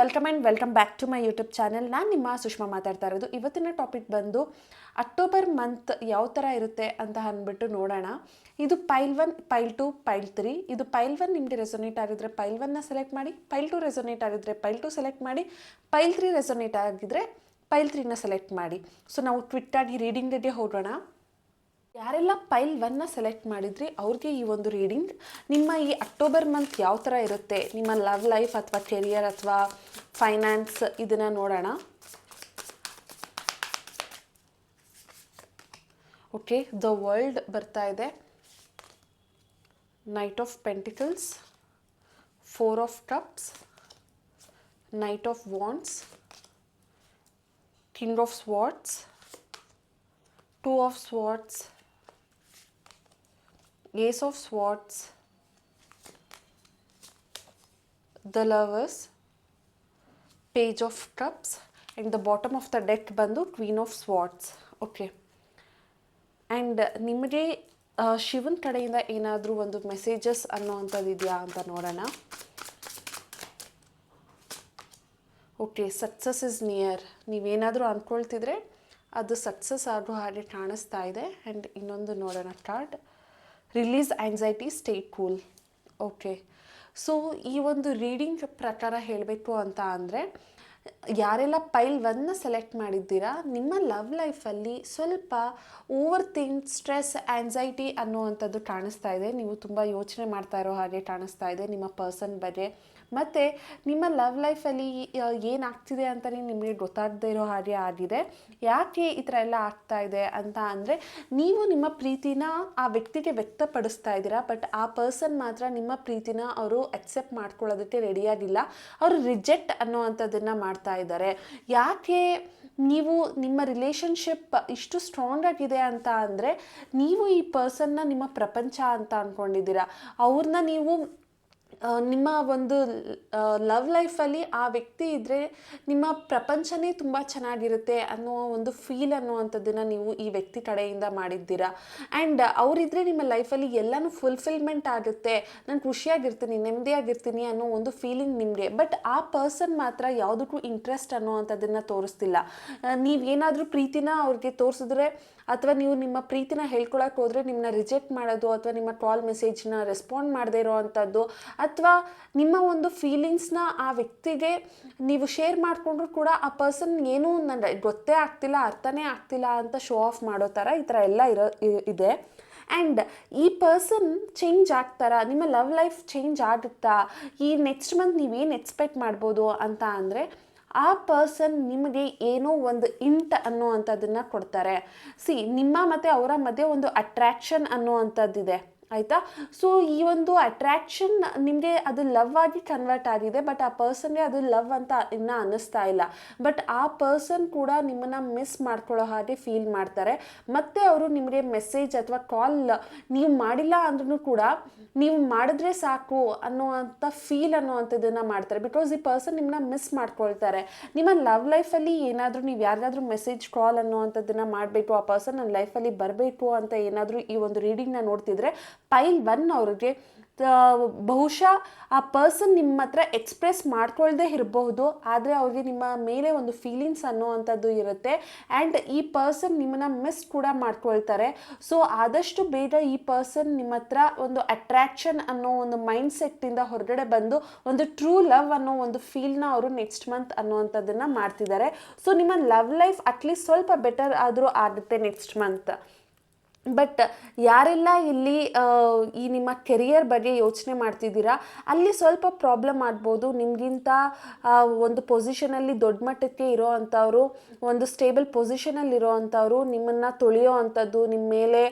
Welcome and welcome back to my YouTube channel ನಾನು ನಿಮ್ಮ ಸುಷ್ಮಾ ಮಾತಾಡ್ತಾ ಇರೋದು. ಇವತ್ತಿನ ಟಾಪಿಕ್ ಬಂದು ಅಕ್ಟೋಬರ್ ಮಂತ್ ಯಾವ ಥರ ಇರುತ್ತೆ ಅಂತ ಅಂದ್ಬಿಟ್ಟು ನೋಡೋಣ. ಇದು file one file two file three ಇದು ಪೈಲ್ ಒನ್ ನಿಮಗೆ ರೆಸೊನೇಟ್ ಆಗಿದ್ರೆ ಪೈಲ್ ಒನ್ನ ಸೆಲೆಕ್ಟ್ ಮಾಡಿ ಪೈಲ್ ಟು ರೆಸೊನೇಟ್ ಆಗಿದ್ರೆ ಪೈಲ್ ಟು ಸೆಲೆಕ್ಟ್ ಮಾಡಿ ಪೈಲ್ ತ್ರೀ ರೆಸೊನೇಟ್ ಆಗಿದ್ರೆ ಪೈಲ್ ತ್ರೀನ ಸೆಲೆಕ್ಟ್ ಮಾಡಿ. ಸೊ ನಾವು ಟ್ವಿಟ್ಟಾಗಿ ರೀಡಿಂಗ್ ಡೇಗೆ ಹೋಗೋಣ. ಯಾರೆಲ್ಲ ಪೈಲ್ ಒನ್ನ ಸೆಲೆಕ್ಟ್ ಮಾಡಿದ್ರಿ, ಅವ್ರಿಗೆ ಈ ಒಂದು ರೀಡಿಂಗ್. ನಿಮ್ಮ ಈ ಅಕ್ಟೋಬರ್ ಮಂತ್ ಯಾವ ಥರ ಇರುತ್ತೆ? ನಿಮ್ಮ ಲವ್ ಲೈಫ್ ಅಥವಾ ಕೆರಿಯರ್ ಅಥವಾ ಫೈನಾನ್ಸ್ ಇದನ್ನು ನೋಡೋಣ. ಓಕೆ, ದ ವರ್ಲ್ಡ್ ಬರ್ತಾ ಇದೆ. Knight of pentacles, four of cups, knight of wands king of swords two of swords ace of swords, the lovers, page of cups, and the bottom of the deck ಬಂದು queen of swords. Okay and ನಿಮಗೆ ಶಿವನ್ ಕಡೆಯಿಂದ ಏನಾದರೂ ಒಂದು messages ಅನ್ನೋವಂಥದ್ದು ಇದೆಯಾ ಅಂತ ನೋಡೋಣ. Okay success is near ನೀವೇನಾದರೂ ಅಂದ್ಕೊಳ್ತಿದ್ರೆ ಅದು ಸಕ್ಸಸ್ ಆಗೋ ಹಾಗೆ ಕಾಣಿಸ್ತಾ ಇದೆ. ಆ್ಯಂಡ್ ಇನ್ನೊಂದು ನೋಡೋಣ card release anxiety stay cool okay so ಈ ಒಂದು ರೀಡಿಂಗ್ ಪ್ರಕಾರ ಹೇಳಬೇಕು ಅಂತ ಅಂದರೆ, ಯಾರೆಲ್ಲ ಪೈಲ್ ಒನ್ನ ಸೆಲೆಕ್ಟ್ ಮಾಡಿದ್ದೀರಾ, ನಿಮ್ಮ ಲವ್ ಲೈಫಲ್ಲಿ ಸ್ವಲ್ಪ ಓವರ್ ಥಿಂಕ್ ಸ್ಟ್ರೆಸ್ ಆ್ಯನ್ಸೈಟಿ ಅನ್ನುವಂಥದ್ದು ಕಾಣಿಸ್ತಾ ಇದೆ. ನೀವು ತುಂಬ ಯೋಚನೆ ಮಾಡ್ತಾ ಇರೋ ಹಾಗೆ ಕಾಣಿಸ್ತಾ ಇದೆ. ನಿಮ್ಮ ಪರ್ಸನ್ ಬಗ್ಗೆ. ಮತ್ತು ನಿಮ್ಮ ಲವ್ ಲೈಫಲ್ಲಿ ಏನಾಗ್ತಿದೆ ಅಂತಲೇ ನಿಮಗೆ ಗೊತ್ತಾಗದೇ ಇರೋ ಹಾಗೆ ಆಗಿದೆ. ಯಾಕೆ ಈ ಥರ ಎಲ್ಲ ಆಗ್ತಾ ಇದೆ ಅಂತ ಅಂದರೆ, ನೀವು ನಿಮ್ಮ ಪ್ರೀತಿನ ಆ ವ್ಯಕ್ತಿಗೆ ವ್ಯಕ್ತಪಡಿಸ್ತಾ ಇದ್ದೀರಾ ಬಟ್ ಆ ಪರ್ಸನ್ ಮಾತ್ರ ನಿಮ್ಮ ಪ್ರೀತಿನ ಅವರು ಅಕ್ಸೆಪ್ಟ್ ಮಾಡ್ಕೊಳ್ಳೋದಕ್ಕೆ ರೆಡಿಯಾಗಿಲ್ಲ ಅವರು ರಿಜೆಕ್ಟ್ ಅನ್ನೋವಂಥದ್ದನ್ನು ಮಾಡ್ತಾ ಇದ್ದಾರೆ. ಯಾಕೆ ನೀವು ನಿಮ್ಮ ರಿಲೇಷನ್ಶಿಪ್ ಇಷ್ಟು ಸ್ಟ್ರಾಂಗ್ ಆಗಿದೆ ಅಂತ ಅಂದರೆ, ನೀವು ಈ ಪರ್ಸನ್ನ ನಿಮ್ಮ ಪ್ರಪಂಚ ಅಂತ ಅಂದ್ಕೊಂಡಿದ್ದೀರಾ ಅವ್ರನ್ನ ನೀವು ನಿಮ್ಮ ಒಂದು ಲವ್ ಲೈಫಲ್ಲಿ ಆ ವ್ಯಕ್ತಿ ಇದ್ದರೆ ನಿಮ್ಮ ಪ್ರಪಂಚನೇ ತುಂಬ ಚೆನ್ನಾಗಿರುತ್ತೆ ಅನ್ನೋ ಒಂದು ಫೀಲ್ ಅನ್ನುವಂಥದ್ದನ್ನು ನೀವು ಈ ವ್ಯಕ್ತಿ ಕಡೆಯಿಂದ ಮಾಡಿದ್ದೀರಾ? ಆ್ಯಂಡ್ ಅವರಿದ್ದರೆ ನಿಮ್ಮ ಲೈಫಲ್ಲಿ ಎಲ್ಲನೂ ಫುಲ್ಫಿಲ್ಮೆಂಟ್ ಆಗುತ್ತೆ. ನಾನು ಖುಷಿಯಾಗಿರ್ತೀನಿ, ನೆಮ್ಮದಿಯಾಗಿರ್ತೀನಿ ಅನ್ನೋ ಒಂದು ಫೀಲಿಂಗ್ ನಿಮಗೆ. ಬಟ್ ಆ ಪರ್ಸನ್ ಮಾತ್ರ ಯಾವುದಕ್ಕೂ ಇಂಟ್ರೆಸ್ಟ್ ಅನ್ನೋವಂಥದ್ದನ್ನು ತೋರಿಸ್ತಿಲ್ಲ. ನೀವೇನಾದರೂ ಪ್ರೀತಿನ ಅವ್ರಿಗೆ ತೋರಿಸಿದ್ರೆ ಅಥವಾ ನೀವು ನಿಮ್ಮ ಪ್ರೀತಿನ ಹೇಳ್ಕೊಳಕ್ಕೆ ಹೋದರೆ ನಿಮ್ಮನ್ನ ರಿಜೆಕ್ಟ್ ಮಾಡೋದು ಅಥವಾ ನಿಮ್ಮ ಕಾಲ್ ಮೆಸೇಜ್ನ ರೆಸ್ಪಾಂಡ್ ಮಾಡದೇ ಇರೋ ಅಂಥದ್ದು ಅಥವಾ ನಿಮ್ಮ ಒಂದು ಫೀಲಿಂಗ್ಸ್ನ ಆ ವ್ಯಕ್ತಿಗೆ ನೀವು ಶೇರ್ ಮಾಡಿಕೊಂಡ್ರು ಕೂಡ ಆ ಪರ್ಸನ್ ಏನೂ ನನ್ನ ಗೊತ್ತೇ ಆಗ್ತಿಲ್ಲ, ಅರ್ಥನೇ ಆಗ್ತಿಲ್ಲ ಅಂತ ಶೋ ಆಫ್ ಮಾಡೋ ಥರ ಈ ಥರ ಎಲ್ಲ ಇರೋ ಇದೆ. ಆ್ಯಂಡ್ ಈ ಪರ್ಸನ್ ಚೇಂಜ್ ಆಗ್ತಾರಾ? ನಿಮ್ಮ ಲವ್ ಲೈಫ್ ಚೇಂಜ್ ಆಗುತ್ತಾ? ಈ ನೆಕ್ಸ್ಟ್ ಮಂತ್ ನೀವೇನು ಎಕ್ಸ್ಪೆಕ್ಟ್ ಮಾಡ್ಬೋದು ಅಂತ ಅಂದರೆ ಆ ಪರ್ಸನ್ ನಿಮಗೆ ಏನೋ ಒಂದು ಇಂಟ್ ಅನ್ನುವಂಥದ್ದನ್ನು ಕೊಡ್ತಾರೆ. ಸಿ ನಿಮ್ಮ ಮತ್ತು ಅವರ ಮಧ್ಯೆ ಒಂದು ಅಟ್ರ್ಯಾಕ್ಷನ್ ಅನ್ನುವಂಥದ್ದಿದೆ. ಆಯಿತಾ? ಸೊ ಈ ಒಂದು ಅಟ್ರ್ಯಾಕ್ಷನ್ ನಿಮಗೆ ಅದು ಲವ್ ಆಗಿ ಕನ್ವರ್ಟ್ ಆಗಿದೆ ಬಟ್ ಆ ಪರ್ಸನ್ಗೆ ಅದು ಲವ್ ಅಂತ ಇನ್ನೂ ಅನ್ನಿಸ್ತಾ ಇಲ್ಲ. ಬಟ್ ಆ ಪರ್ಸನ್ ಕೂಡ ನಿಮ್ಮನ್ನು ಮಿಸ್ ಮಾಡ್ಕೊಳ್ಳೋ ಹಾಗೆ ಫೀಲ್ ಮಾಡ್ತಾರೆ. ಮತ್ತು ಅವರು ನಿಮಗೆ ಮೆಸೇಜ್ ಅಥವಾ ಕಾಲ್ ನೀವು ಮಾಡಿಲ್ಲ ಅಂದ್ರೂ ಕೂಡ ನೀವು ಮಾಡಿದ್ರೆ ಸಾಕು ಅನ್ನುವಂಥ ಫೀಲ್ ಅನ್ನುವಂಥದ್ದನ್ನು ಮಾಡ್ತಾರೆ. ಬಿಕಾಸ್ ಈ ಪರ್ಸನ್ ನಿಮ್ಮನ್ನ ಮಿಸ್ ಮಾಡ್ಕೊಳ್ತಾರೆ. ನಿಮ್ಮ ಲವ್ ಲೈಫಲ್ಲಿ ಏನಾದರೂ ನೀವು ಯಾರಿಗಾದ್ರೂ ಮೆಸೇಜ್ ಕಾಲ್ ಅನ್ನುವಂಥದ್ದನ್ನು ಮಾಡಬೇಕು, ಆ ಪರ್ಸನ್ ನನ್ನ ಲೈಫಲ್ಲಿ ಬರಬೇಕು ಅಂತ ಏನಾದರೂ ಈ ಒಂದು ರೀಡಿಂಗ್ನ ನೋಡ್ತಿದ್ರೆ ಪೈಲ್ ಒನ್ ಅವ್ರಿಗೆ ಬಹುಶಃ ಆ ಪರ್ಸನ್ ನಿಮ್ಮ ಹತ್ರ ಎಕ್ಸ್ಪ್ರೆಸ್ ಮಾಡ್ಕೊಳ್ದೇ ಇರಬಹುದು, ಆದರೆ ಅವ್ರಿಗೆ ನಿಮ್ಮ ಮೇಲೆ ಒಂದು ಫೀಲಿಂಗ್ಸ್ ಅನ್ನೋವಂಥದ್ದು ಇರುತ್ತೆ. ಆ್ಯಂಡ್ ಈ ಪರ್ಸನ್ ನಿಮ್ಮನ್ನ ಮಿಸ್ ಕೂಡ ಮಾಡ್ಕೊಳ್ತಾರೆ. ಸೊ ಆದಷ್ಟು ಬೇಗ ಈ ಪರ್ಸನ್ ನಿಮ್ಮ ಹತ್ರ ಒಂದು ಅಟ್ರ್ಯಾಕ್ಷನ್ ಅನ್ನೋ ಒಂದು ಮೈಂಡ್ ಸೆಟ್ಟಿಂದ ಹೊರಗಡೆ ಬಂದು ಒಂದು ಟ್ರೂ ಲವ್ ಅನ್ನೋ ಒಂದು ಫೀಲ್ನ ಅವರು ನೆಕ್ಸ್ಟ್ ಮಂತ್ ಅನ್ನೋವಂಥದ್ದನ್ನು ಮಾಡ್ತಿದ್ದಾರೆ. ಸೊ ನಿಮ್ಮ ಲವ್ ಲೈಫ್ ಅಟ್ಲೀಸ್ಟ್ ಸ್ವಲ್ಪ ಬೆಟರ್ ಆದರೂ ಆಗುತ್ತೆ ನೆಕ್ಸ್ಟ್ ಮಂತ್ ಬಟ್ ಯಾರೆಲ್ಲ ಇಲ್ಲಿ ಈ ನಿಮ್ಮ ಕೆರಿಯರ್ ಬಗ್ಗೆ ಯೋಚನೆ ಮಾಡ್ತಿದ್ದೀರಾ, ಅಲ್ಲಿ ಸ್ವಲ್ಪ ಪ್ರಾಬ್ಲಮ್ ಆಗ್ಬೋದು. ನಿಮಗಿಂತ ಒಂದು ಪೊಸಿಷನಲ್ಲಿ ದೊಡ್ಡ ಮಟ್ಟಕ್ಕೆ ಇರೋ ಅಂಥವ್ರು, ಒಂದು ಸ್ಟೇಬಲ್ ಪೊಸಿಷನಲ್ಲಿ ಇರೋ ಅಂಥವ್ರು, ನಿಮ್ಮನ್ನು ತೊಳೆಯೋ ಅಂಥದ್ದು ನಿಮ್ಮ ಮೇಲೆ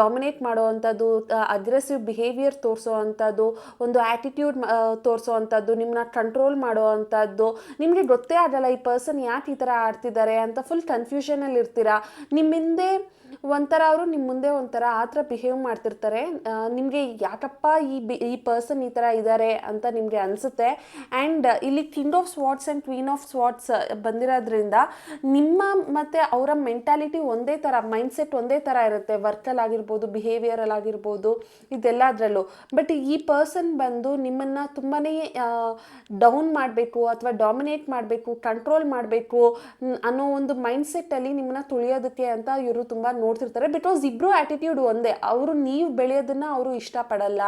ಡಾಮಿನೇಟ್ ಮಾಡೋ ಅಂಥದ್ದು ಅಗ್ರೆಸಿವ್ ಬಿಹೇವಿಯರ್ ತೋರಿಸೋ ಅಂಥದ್ದು, ಒಂದು ಆ್ಯಟಿಟ್ಯೂಡ್ ತೋರಿಸೋ ಅಂಥದ್ದು ನಿಮ್ಮನ್ನ ಕಂಟ್ರೋಲ್ ಮಾಡೋ ಅಂಥದ್ದು, ನಿಮಗೆ ಗೊತ್ತೇ ಆಗಲ್ಲ ಈ ಪರ್ಸನ್ ಯಾಕೆ ಈ ಥರ ಆಡ್ತಿದ್ದಾರೆ ಅಂತ ಫುಲ್ ಕನ್ಫ್ಯೂಷನಲ್ಲಿ ಇರ್ತೀರಾ. ನಿಮ್ಮ ಹಿಂದೆ ಒಂಥರ ಅವರು ನಿಮ್ಮ ಮುಂದೆ ಒಂಥರ ಆ ಥರ ಬಿಹೇವ್ ಮಾಡ್ತಿರ್ತಾರೆ. ನಿಮಗೆ ಯಾಕಪ್ಪ ಈ ಬಿ, ಈ ಪರ್ಸನ್ ಈ ಥರ ಇದ್ದಾರೆ ಅಂತ ನಿಮಗೆ ಅನಿಸುತ್ತೆ. ಆ್ಯಂಡ್ ಇಲ್ಲಿ king of swords and queen of swords ಬಂದಿರೋದ್ರಿಂದ ನಿಮ್ಮ ಮತ್ತು ಅವರ ಮೆಂಟಾಲಿಟಿ ಒಂದೇ ಥರ ಮೈಂಡ್ಸೆಟ್ ಒಂದೇ ಥರ ಇರುತ್ತೆ. ವರ್ಕಲ್ಲಿ ಆಗಿರ್ಬೋದು ಬಿಹೇವಿಯರಲ್ಲಿ ಆಗಿರ್ಬೋದು ಇದೆಲ್ಲದರಲ್ಲೂ ಬಟ್ ಈ ಪರ್ಸನ್ ಬಂದು ನಿಮ್ಮನ್ನು ತುಂಬಾ ಡೌನ್ ಮಾಡಬೇಕು ಅಥವಾ ಡಾಮಿನೇಟ್ ಮಾಡಬೇಕು ಕಂಟ್ರೋಲ್ ಮಾಡಬೇಕು ಅನ್ನೋ ಒಂದು ಮೈಂಡ್ಸೆಟ್ಟಲ್ಲಿ ನಿಮ್ಮನ್ನ ತುಳಿಯೋದಕ್ಕೆ ಅಂತ ಇವರು ತುಂಬ ನೋಡ್ತಿರ್ತಾರೆ. ಬಿಕಾಸ್ ಇಬ್ಬರು ಆ್ಯಟಿಟ್ಯೂಡ್ ಒಂದೇ. ಅವರು ನೀವು ಬೆಳೆಯೋದನ್ನು ಅವರು ಇಷ್ಟಪಡಲ್ಲ.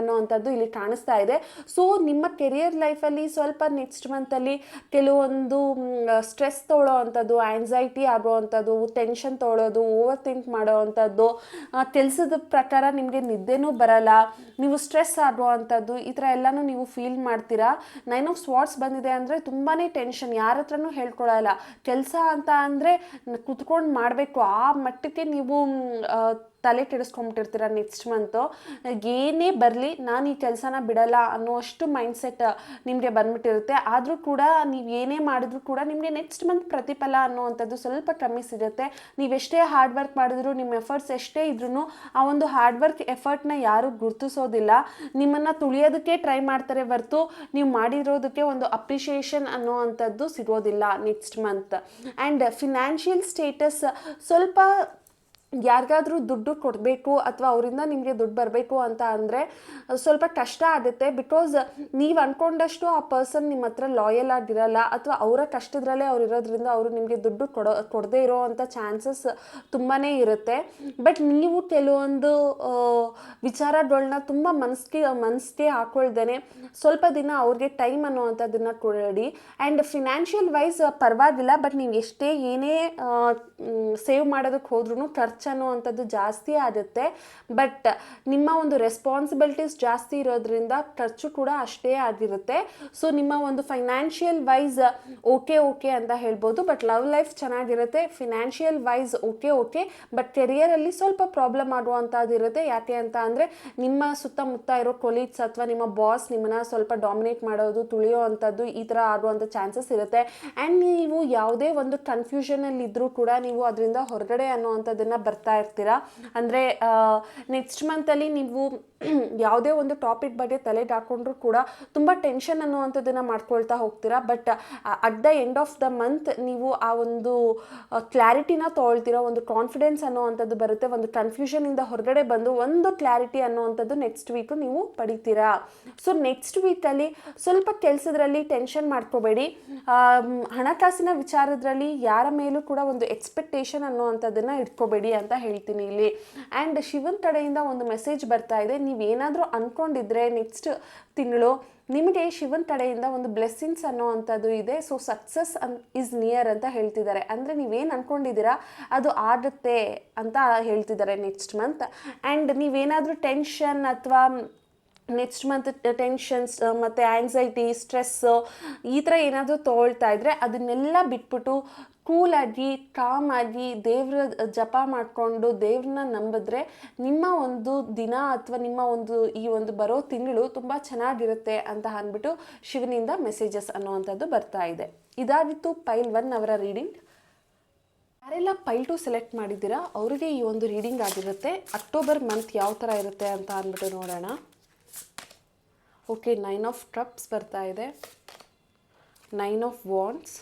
ಅನ್ನೋವಂಥದ್ದು ಇಲ್ಲಿ ಕಾಣಿಸ್ತಾ ಇದೆ. ಸೊ ನಿಮ್ಮ ಕೆರಿಯರ್ ಲೈಫಲ್ಲಿ ಸ್ವಲ್ಪ ನೆಕ್ಸ್ಟ್ ಮಂತಲ್ಲಿ ಕೆಲವೊಂದು ಸ್ಟ್ರೆಸ್ ತೊಗೊಳ್ಳೋ ಅಂಥದ್ದು ಆ್ಯನ್ಸೈಟಿ ಆಗೋವಂಥದ್ದು ಟೆನ್ಷನ್ ತೊಗೊಳ್ಳೋದು ಓವರ್ ಥಿಂಕ್ ಮಾಡೋ ಅಂಥದ್ದು ಕೆಲಸದ ಪ್ರಕಾರ ನಿಮಗೆ ನಿದ್ದೆನೂ ಬರಲ್ಲ, ನೀವು ಸ್ಟ್ರೆಸ್ ಆಗೋ ಅಂಥದ್ದು ಈ ಥರ ಎಲ್ಲನೂ ನೀವು ಫೀಲ್ ಮಾಡ್ತೀರಾ? ನೈನ್ ಆಫ್ ಸ್ವಾಟ್ಸ್ ಬಂದಿದೆ ಅಂದರೆ ತುಂಬಾ ಟೆನ್ಷನ್ ಯಾರ ಹತ್ರನೂ ಹೇಳ್ಕೊಳಲ್ಲ. ಕೆಲಸ ಅಂತ ಅಂದರೆ ಕುತ್ಕೊಂಡು ಮಾಡಬೇಕು. ಆ ಮಟ್ಟಕ್ಕೆ ನೀವು ತಲೆ ಕೆಡಿಸ್ಕೊಂಬಿಟ್ಟಿರ್ತೀರ ನೆಕ್ಸ್ಟ್ ಮಂತು. ಏನೇ ಬರಲಿ ನಾನು ಈ ಕೆಲಸನ ಬಿಡಲ್ಲ ಅನ್ನೋಷ್ಟು ಮೈಂಡ್ಸೆಟ್ ನಿಮಗೆ ಬಂದ್ಬಿಟ್ಟಿರುತ್ತೆ. ಆದರೂ ಕೂಡ ನೀವು ಏನೇ ಮಾಡಿದ್ರು ಕೂಡ ನಿಮಗೆ ನೆಕ್ಸ್ಟ್ ಮಂತ್ ಪ್ರತಿಫಲ ಅನ್ನೋವಂಥದ್ದು ಸ್ವಲ್ಪ ಕಮ್ಮಿ ಸಿಗುತ್ತೆ ನೀವೆಷ್ಟೇ ಹಾರ್ಡ್ ವರ್ಕ್ ಮಾಡಿದ್ರು ನಿಮ್ಮ ಎಫರ್ಟ್ಸ್ ಎಷ್ಟೇ ಇದ್ರೂ ಆ ಒಂದು ಹಾರ್ಡ್ ವರ್ಕ್ ಎಫರ್ಟ್ನ ಯಾರೂ ಗುರುತಿಸೋದಿಲ್ಲ. ನಿಮ್ಮನ್ನು ತುಳಿಯೋದಕ್ಕೆ ಟ್ರೈ ಮಾಡ್ತಾರೆ ಹೊರ್ತು ನೀವು ಮಾಡಿರೋದಕ್ಕೆ ಒಂದು ಅಪ್ರಿಷಿಯೇಷನ್ ಅನ್ನೋವಂಥದ್ದು ಸಿಗೋದಿಲ್ಲ next month and financial status ಸ್ವಲ್ಪ ಯಾರಿಗಾದ್ರೂ ದುಡ್ಡು ಕೊಡಬೇಕು ಅಥವಾ ಅವರಿಂದ ನಿಮಗೆ ದುಡ್ಡು ಬರಬೇಕು ಅಂತ ಅಂದರೆ ಸ್ವಲ್ಪ ಕಷ್ಟ ಆಗುತ್ತೆ ಬಿಕಾಸ್ ನೀವು ಅಂದ್ಕೊಂಡಷ್ಟು ಆ ಪರ್ಸನ್ ನಿಮ್ಮ ಹತ್ರ ಲಾಯಲ್ ಆಗಿರಲ್ಲ ಅಥವಾ ಅವರ ಕಷ್ಟದ್ರಲ್ಲೇ ಅವ್ರು ಇರೋದ್ರಿಂದ ಅವರು ನಿಮಗೆ ದುಡ್ಡು ಕೊಡೋ, ಕೊಡದೇ ಇರೋ ಅಂಥ ಚಾನ್ಸಸ್ ತುಂಬಾ ಇರುತ್ತೆ. ಬಟ್ ನೀವು ಕೆಲವೊಂದು ವಿಚಾರಗಳನ್ನ ತುಂಬ ಮನಸ್ಸಿಗೆ ಮನಸ್ಸಿಗೆ ಹಾಕೊಳ್ದೇ ಸ್ವಲ್ಪ ದಿನ ಅವ್ರಿಗೆ ಟೈಮ್ ಅನ್ನುವಂಥದ್ದನ್ನು ಕೊಡಿ. ಆ್ಯಂಡ್ ಫಿನಾನ್ಷಿಯಲ್ ವೈಸ್ ಪರವಾಗಿಲ್ಲ ಬಟ್ ನೀವು ಎಷ್ಟೇ ಏನೇ ಸೇವ್ ಮಾಡೋದಕ್ಕೆ ಹೋದ್ರೂ ಖರ್ಚು ಅನ್ನುವಂಥದ್ದು ಜಾಸ್ತಿ ಆಗುತ್ತೆ. ಬಟ್ ನಿಮ್ಮ ಒಂದು ರೆಸ್ಪಾನ್ಸಿಬಿಲಿಟೀಸ್ ಜಾಸ್ತಿ ಇರೋದ್ರಿಂದ ಖರ್ಚು ಕೂಡ ಅಷ್ಟೇ ಆಗಿರುತ್ತೆ. ಸೊ ನಿಮ್ಮ ಒಂದು ಫೈನಾನ್ಷಿಯಲ್ ವೈಸ್ ಓಕೆ ಓಕೆ ಅಂತ ಹೇಳ್ಬೋದು. ಬಟ್ ಲವ್ ಲೈಫ್ ಚೆನ್ನಾಗಿರುತ್ತೆ. Financial wise okay okay but ಕೆರಿಯರಲ್ಲಿ ಸ್ವಲ್ಪ ಪ್ರಾಬ್ಲಮ್ ಆಗುವಂಥದ್ದು ಇರುತ್ತೆ. ಯಾಕೆ ಅಂತ ಅಂದರೆ ನಿಮ್ಮ ಸುತ್ತಮುತ್ತ ಇರೋ ಕೊಲೀಗ್ಸ್ ಅಥವಾ ನಿಮ್ಮ ಬಾಸ್ ನಿಮ್ಮನ್ನ ಸ್ವಲ್ಪ ಡಾಮಿನೇಟ್ ಮಾಡೋದು ತುಳಿಯೋ ಅಂಥದ್ದು ಈ ಥರ ಆಗುವಂಥ ಚಾನ್ಸಸ್ ಇರುತ್ತೆ. ಆ್ಯಂಡ್ ನೀವು ಯಾವುದೇ ಒಂದು ಕನ್ಫ್ಯೂಷನಲ್ಲಿದ್ದರೂ ಕೂಡ ನೀವು ಅದರಿಂದ ಹೊರಗಡೆ ಅನ್ನುವಂಥದ್ದನ್ನು ಬರ್ತಾ ಇರ್ತೀರಾ? ಅಂದರೆ ನೆಕ್ಸ್ಟ್ ಮಂತಲ್ಲಿ ನೀವು ಯಾವುದೇ ಒಂದು ಟಾಪಿಕ್ ಬಗ್ಗೆ ತಲೆಗೆ ಹಾಕೊಂಡ್ರೂ ಕೂಡ ತುಂಬ ಟೆನ್ಷನ್ ಅನ್ನುವಂಥದ್ದನ್ನು ಮಾಡ್ಕೊಳ್ತಾ ಹೋಗ್ತೀರಾ. But at the end of the month ನೀವು ಆ ಒಂದು ಕ್ಲಾರಿಟಿನ ತೊಗೊಳ್ತೀರಾ ಒಂದು ಕಾನ್ಫಿಡೆನ್ಸ್ ಅನ್ನೋವಂಥದ್ದು ಬರುತ್ತೆ, ಒಂದು ಕನ್ಫ್ಯೂಷನಿಂದ ಹೊರಗಡೆ ಬಂದು ಒಂದು ಕ್ಲಾರಿಟಿ ಅನ್ನುವಂಥದ್ದು ನೆಕ್ಸ್ಟ್ ವೀಕು ನೀವು ಪಡಿತೀರಾ. ಸೊ ನೆಕ್ಸ್ಟ್ ವೀಕಲ್ಲಿ ಸ್ವಲ್ಪ ಕೆಲಸದ್ರಲ್ಲಿ ಟೆನ್ಷನ್ ಮಾಡ್ಕೋಬೇಡಿ. ಹಣಕಾಸಿನ ವಿಚಾರದಲ್ಲಿ ಯಾರ ಮೇಲೂ ಕೂಡ ಒಂದು ಎಕ್ಸ್ಪೆಕ್ಟೇಷನ್ ಅನ್ನುವಂಥದ್ದನ್ನು ಇಟ್ಕೋಬೇಡಿ ಅಂತ ಹೇಳ್ತೀನಿ ಇಲ್ಲಿ. ಆ್ಯಂಡ್ ಶಿವನ್ ಕಡೆಯಿಂದ ಒಂದು ಮೆಸೇಜ್ ಬರ್ತಾ ಇದೆ. ನೀವೇನಾದರೂ ಅಂದ್ಕೊಂಡಿದ್ರೆ ನೆಕ್ಸ್ಟ್ ತಿಂಗಳು ನಿಮಗೆ ಶಿವನ್ ಕಡೆಯಿಂದ ಒಂದು ಬ್ಲೆಸ್ಸಿಂಗ್ಸ್ ಅನ್ನೋ ಅಂಥದ್ದು ಇದೆ. So success an is near ಅಂತ ಹೇಳ್ತಿದ್ದಾರೆ. ಅಂದರೆ ನೀವೇನು ಅಂದ್ಕೊಂಡಿದ್ದೀರಾ ಅದು ಆಗುತ್ತೆ ಅಂತ ಹೇಳ್ತಿದ್ದಾರೆ ನೆಕ್ಸ್ಟ್ ಮಂತ್ ಆ್ಯಂಡ್ ನೀವೇನಾದರೂ ಟೆನ್ಷನ್ ಅಥವಾ ನೆಕ್ಸ್ಟ್ ಮಂತ್ ಟೆನ್ಷನ್ಸ್ ಮತ್ತು ಆ್ಯಂಗ್ಸೈಟಿ ಸ್ಟ್ರೆಸ್ಸು ಈ ಥರ ಏನಾದರೂ ತೊಗೊಳ್ತಾ ಇದ್ದರೆ ಅದನ್ನೆಲ್ಲ ಬಿಟ್ಬಿಟ್ಟು ಕೂಲಾಗಿ, ಕಾಮಾಗಿ ದೇವ್ರ ಜಪ ಮಾಡಿಕೊಂಡು ದೇವ್ರನ್ನ ನಂಬಿದ್ರೆ ನಿಮ್ಮ ಒಂದು ದಿನ ಅಥವಾ ನಿಮ್ಮ ಒಂದು ಈ ಒಂದು ಬರೋ ತಿಂಗಳು ತುಂಬ ಚೆನ್ನಾಗಿರುತ್ತೆ ಅಂತ ಅಂದ್ಬಿಟ್ಟು ಶಿವನಿಂದ ಮೆಸೇಜಸ್ ಅನ್ನುವಂಥದ್ದು ಬರ್ತಾ ಇದೆ. ಇದಾಗಿತ್ತು ಪೈಲ್ ಒನ್ ಅವರ ರೀಡಿಂಗ್ ಯಾರೆಲ್ಲ ಪೈಲ್ ಟು ಸೆಲೆಕ್ಟ್ ಮಾಡಿದ್ದೀರಾ, ಅವರಿಗೆ ಈ ಒಂದು ರೀಡಿಂಗ್ ಆಗಿರುತ್ತೆ. ಅಕ್ಟೋಬರ್ ಮಂತ್ ಯಾವ ಥರ ಇರುತ್ತೆ ಅಂತ ಅಂದ್ಬಿಟ್ಟು ನೋಡೋಣ. ಓಕೆ ನೈನ್ ಆಫ್ ಟ್ರಪ್ಸ್ ಬರ್ತಾ ಇದೆ. Nine of wands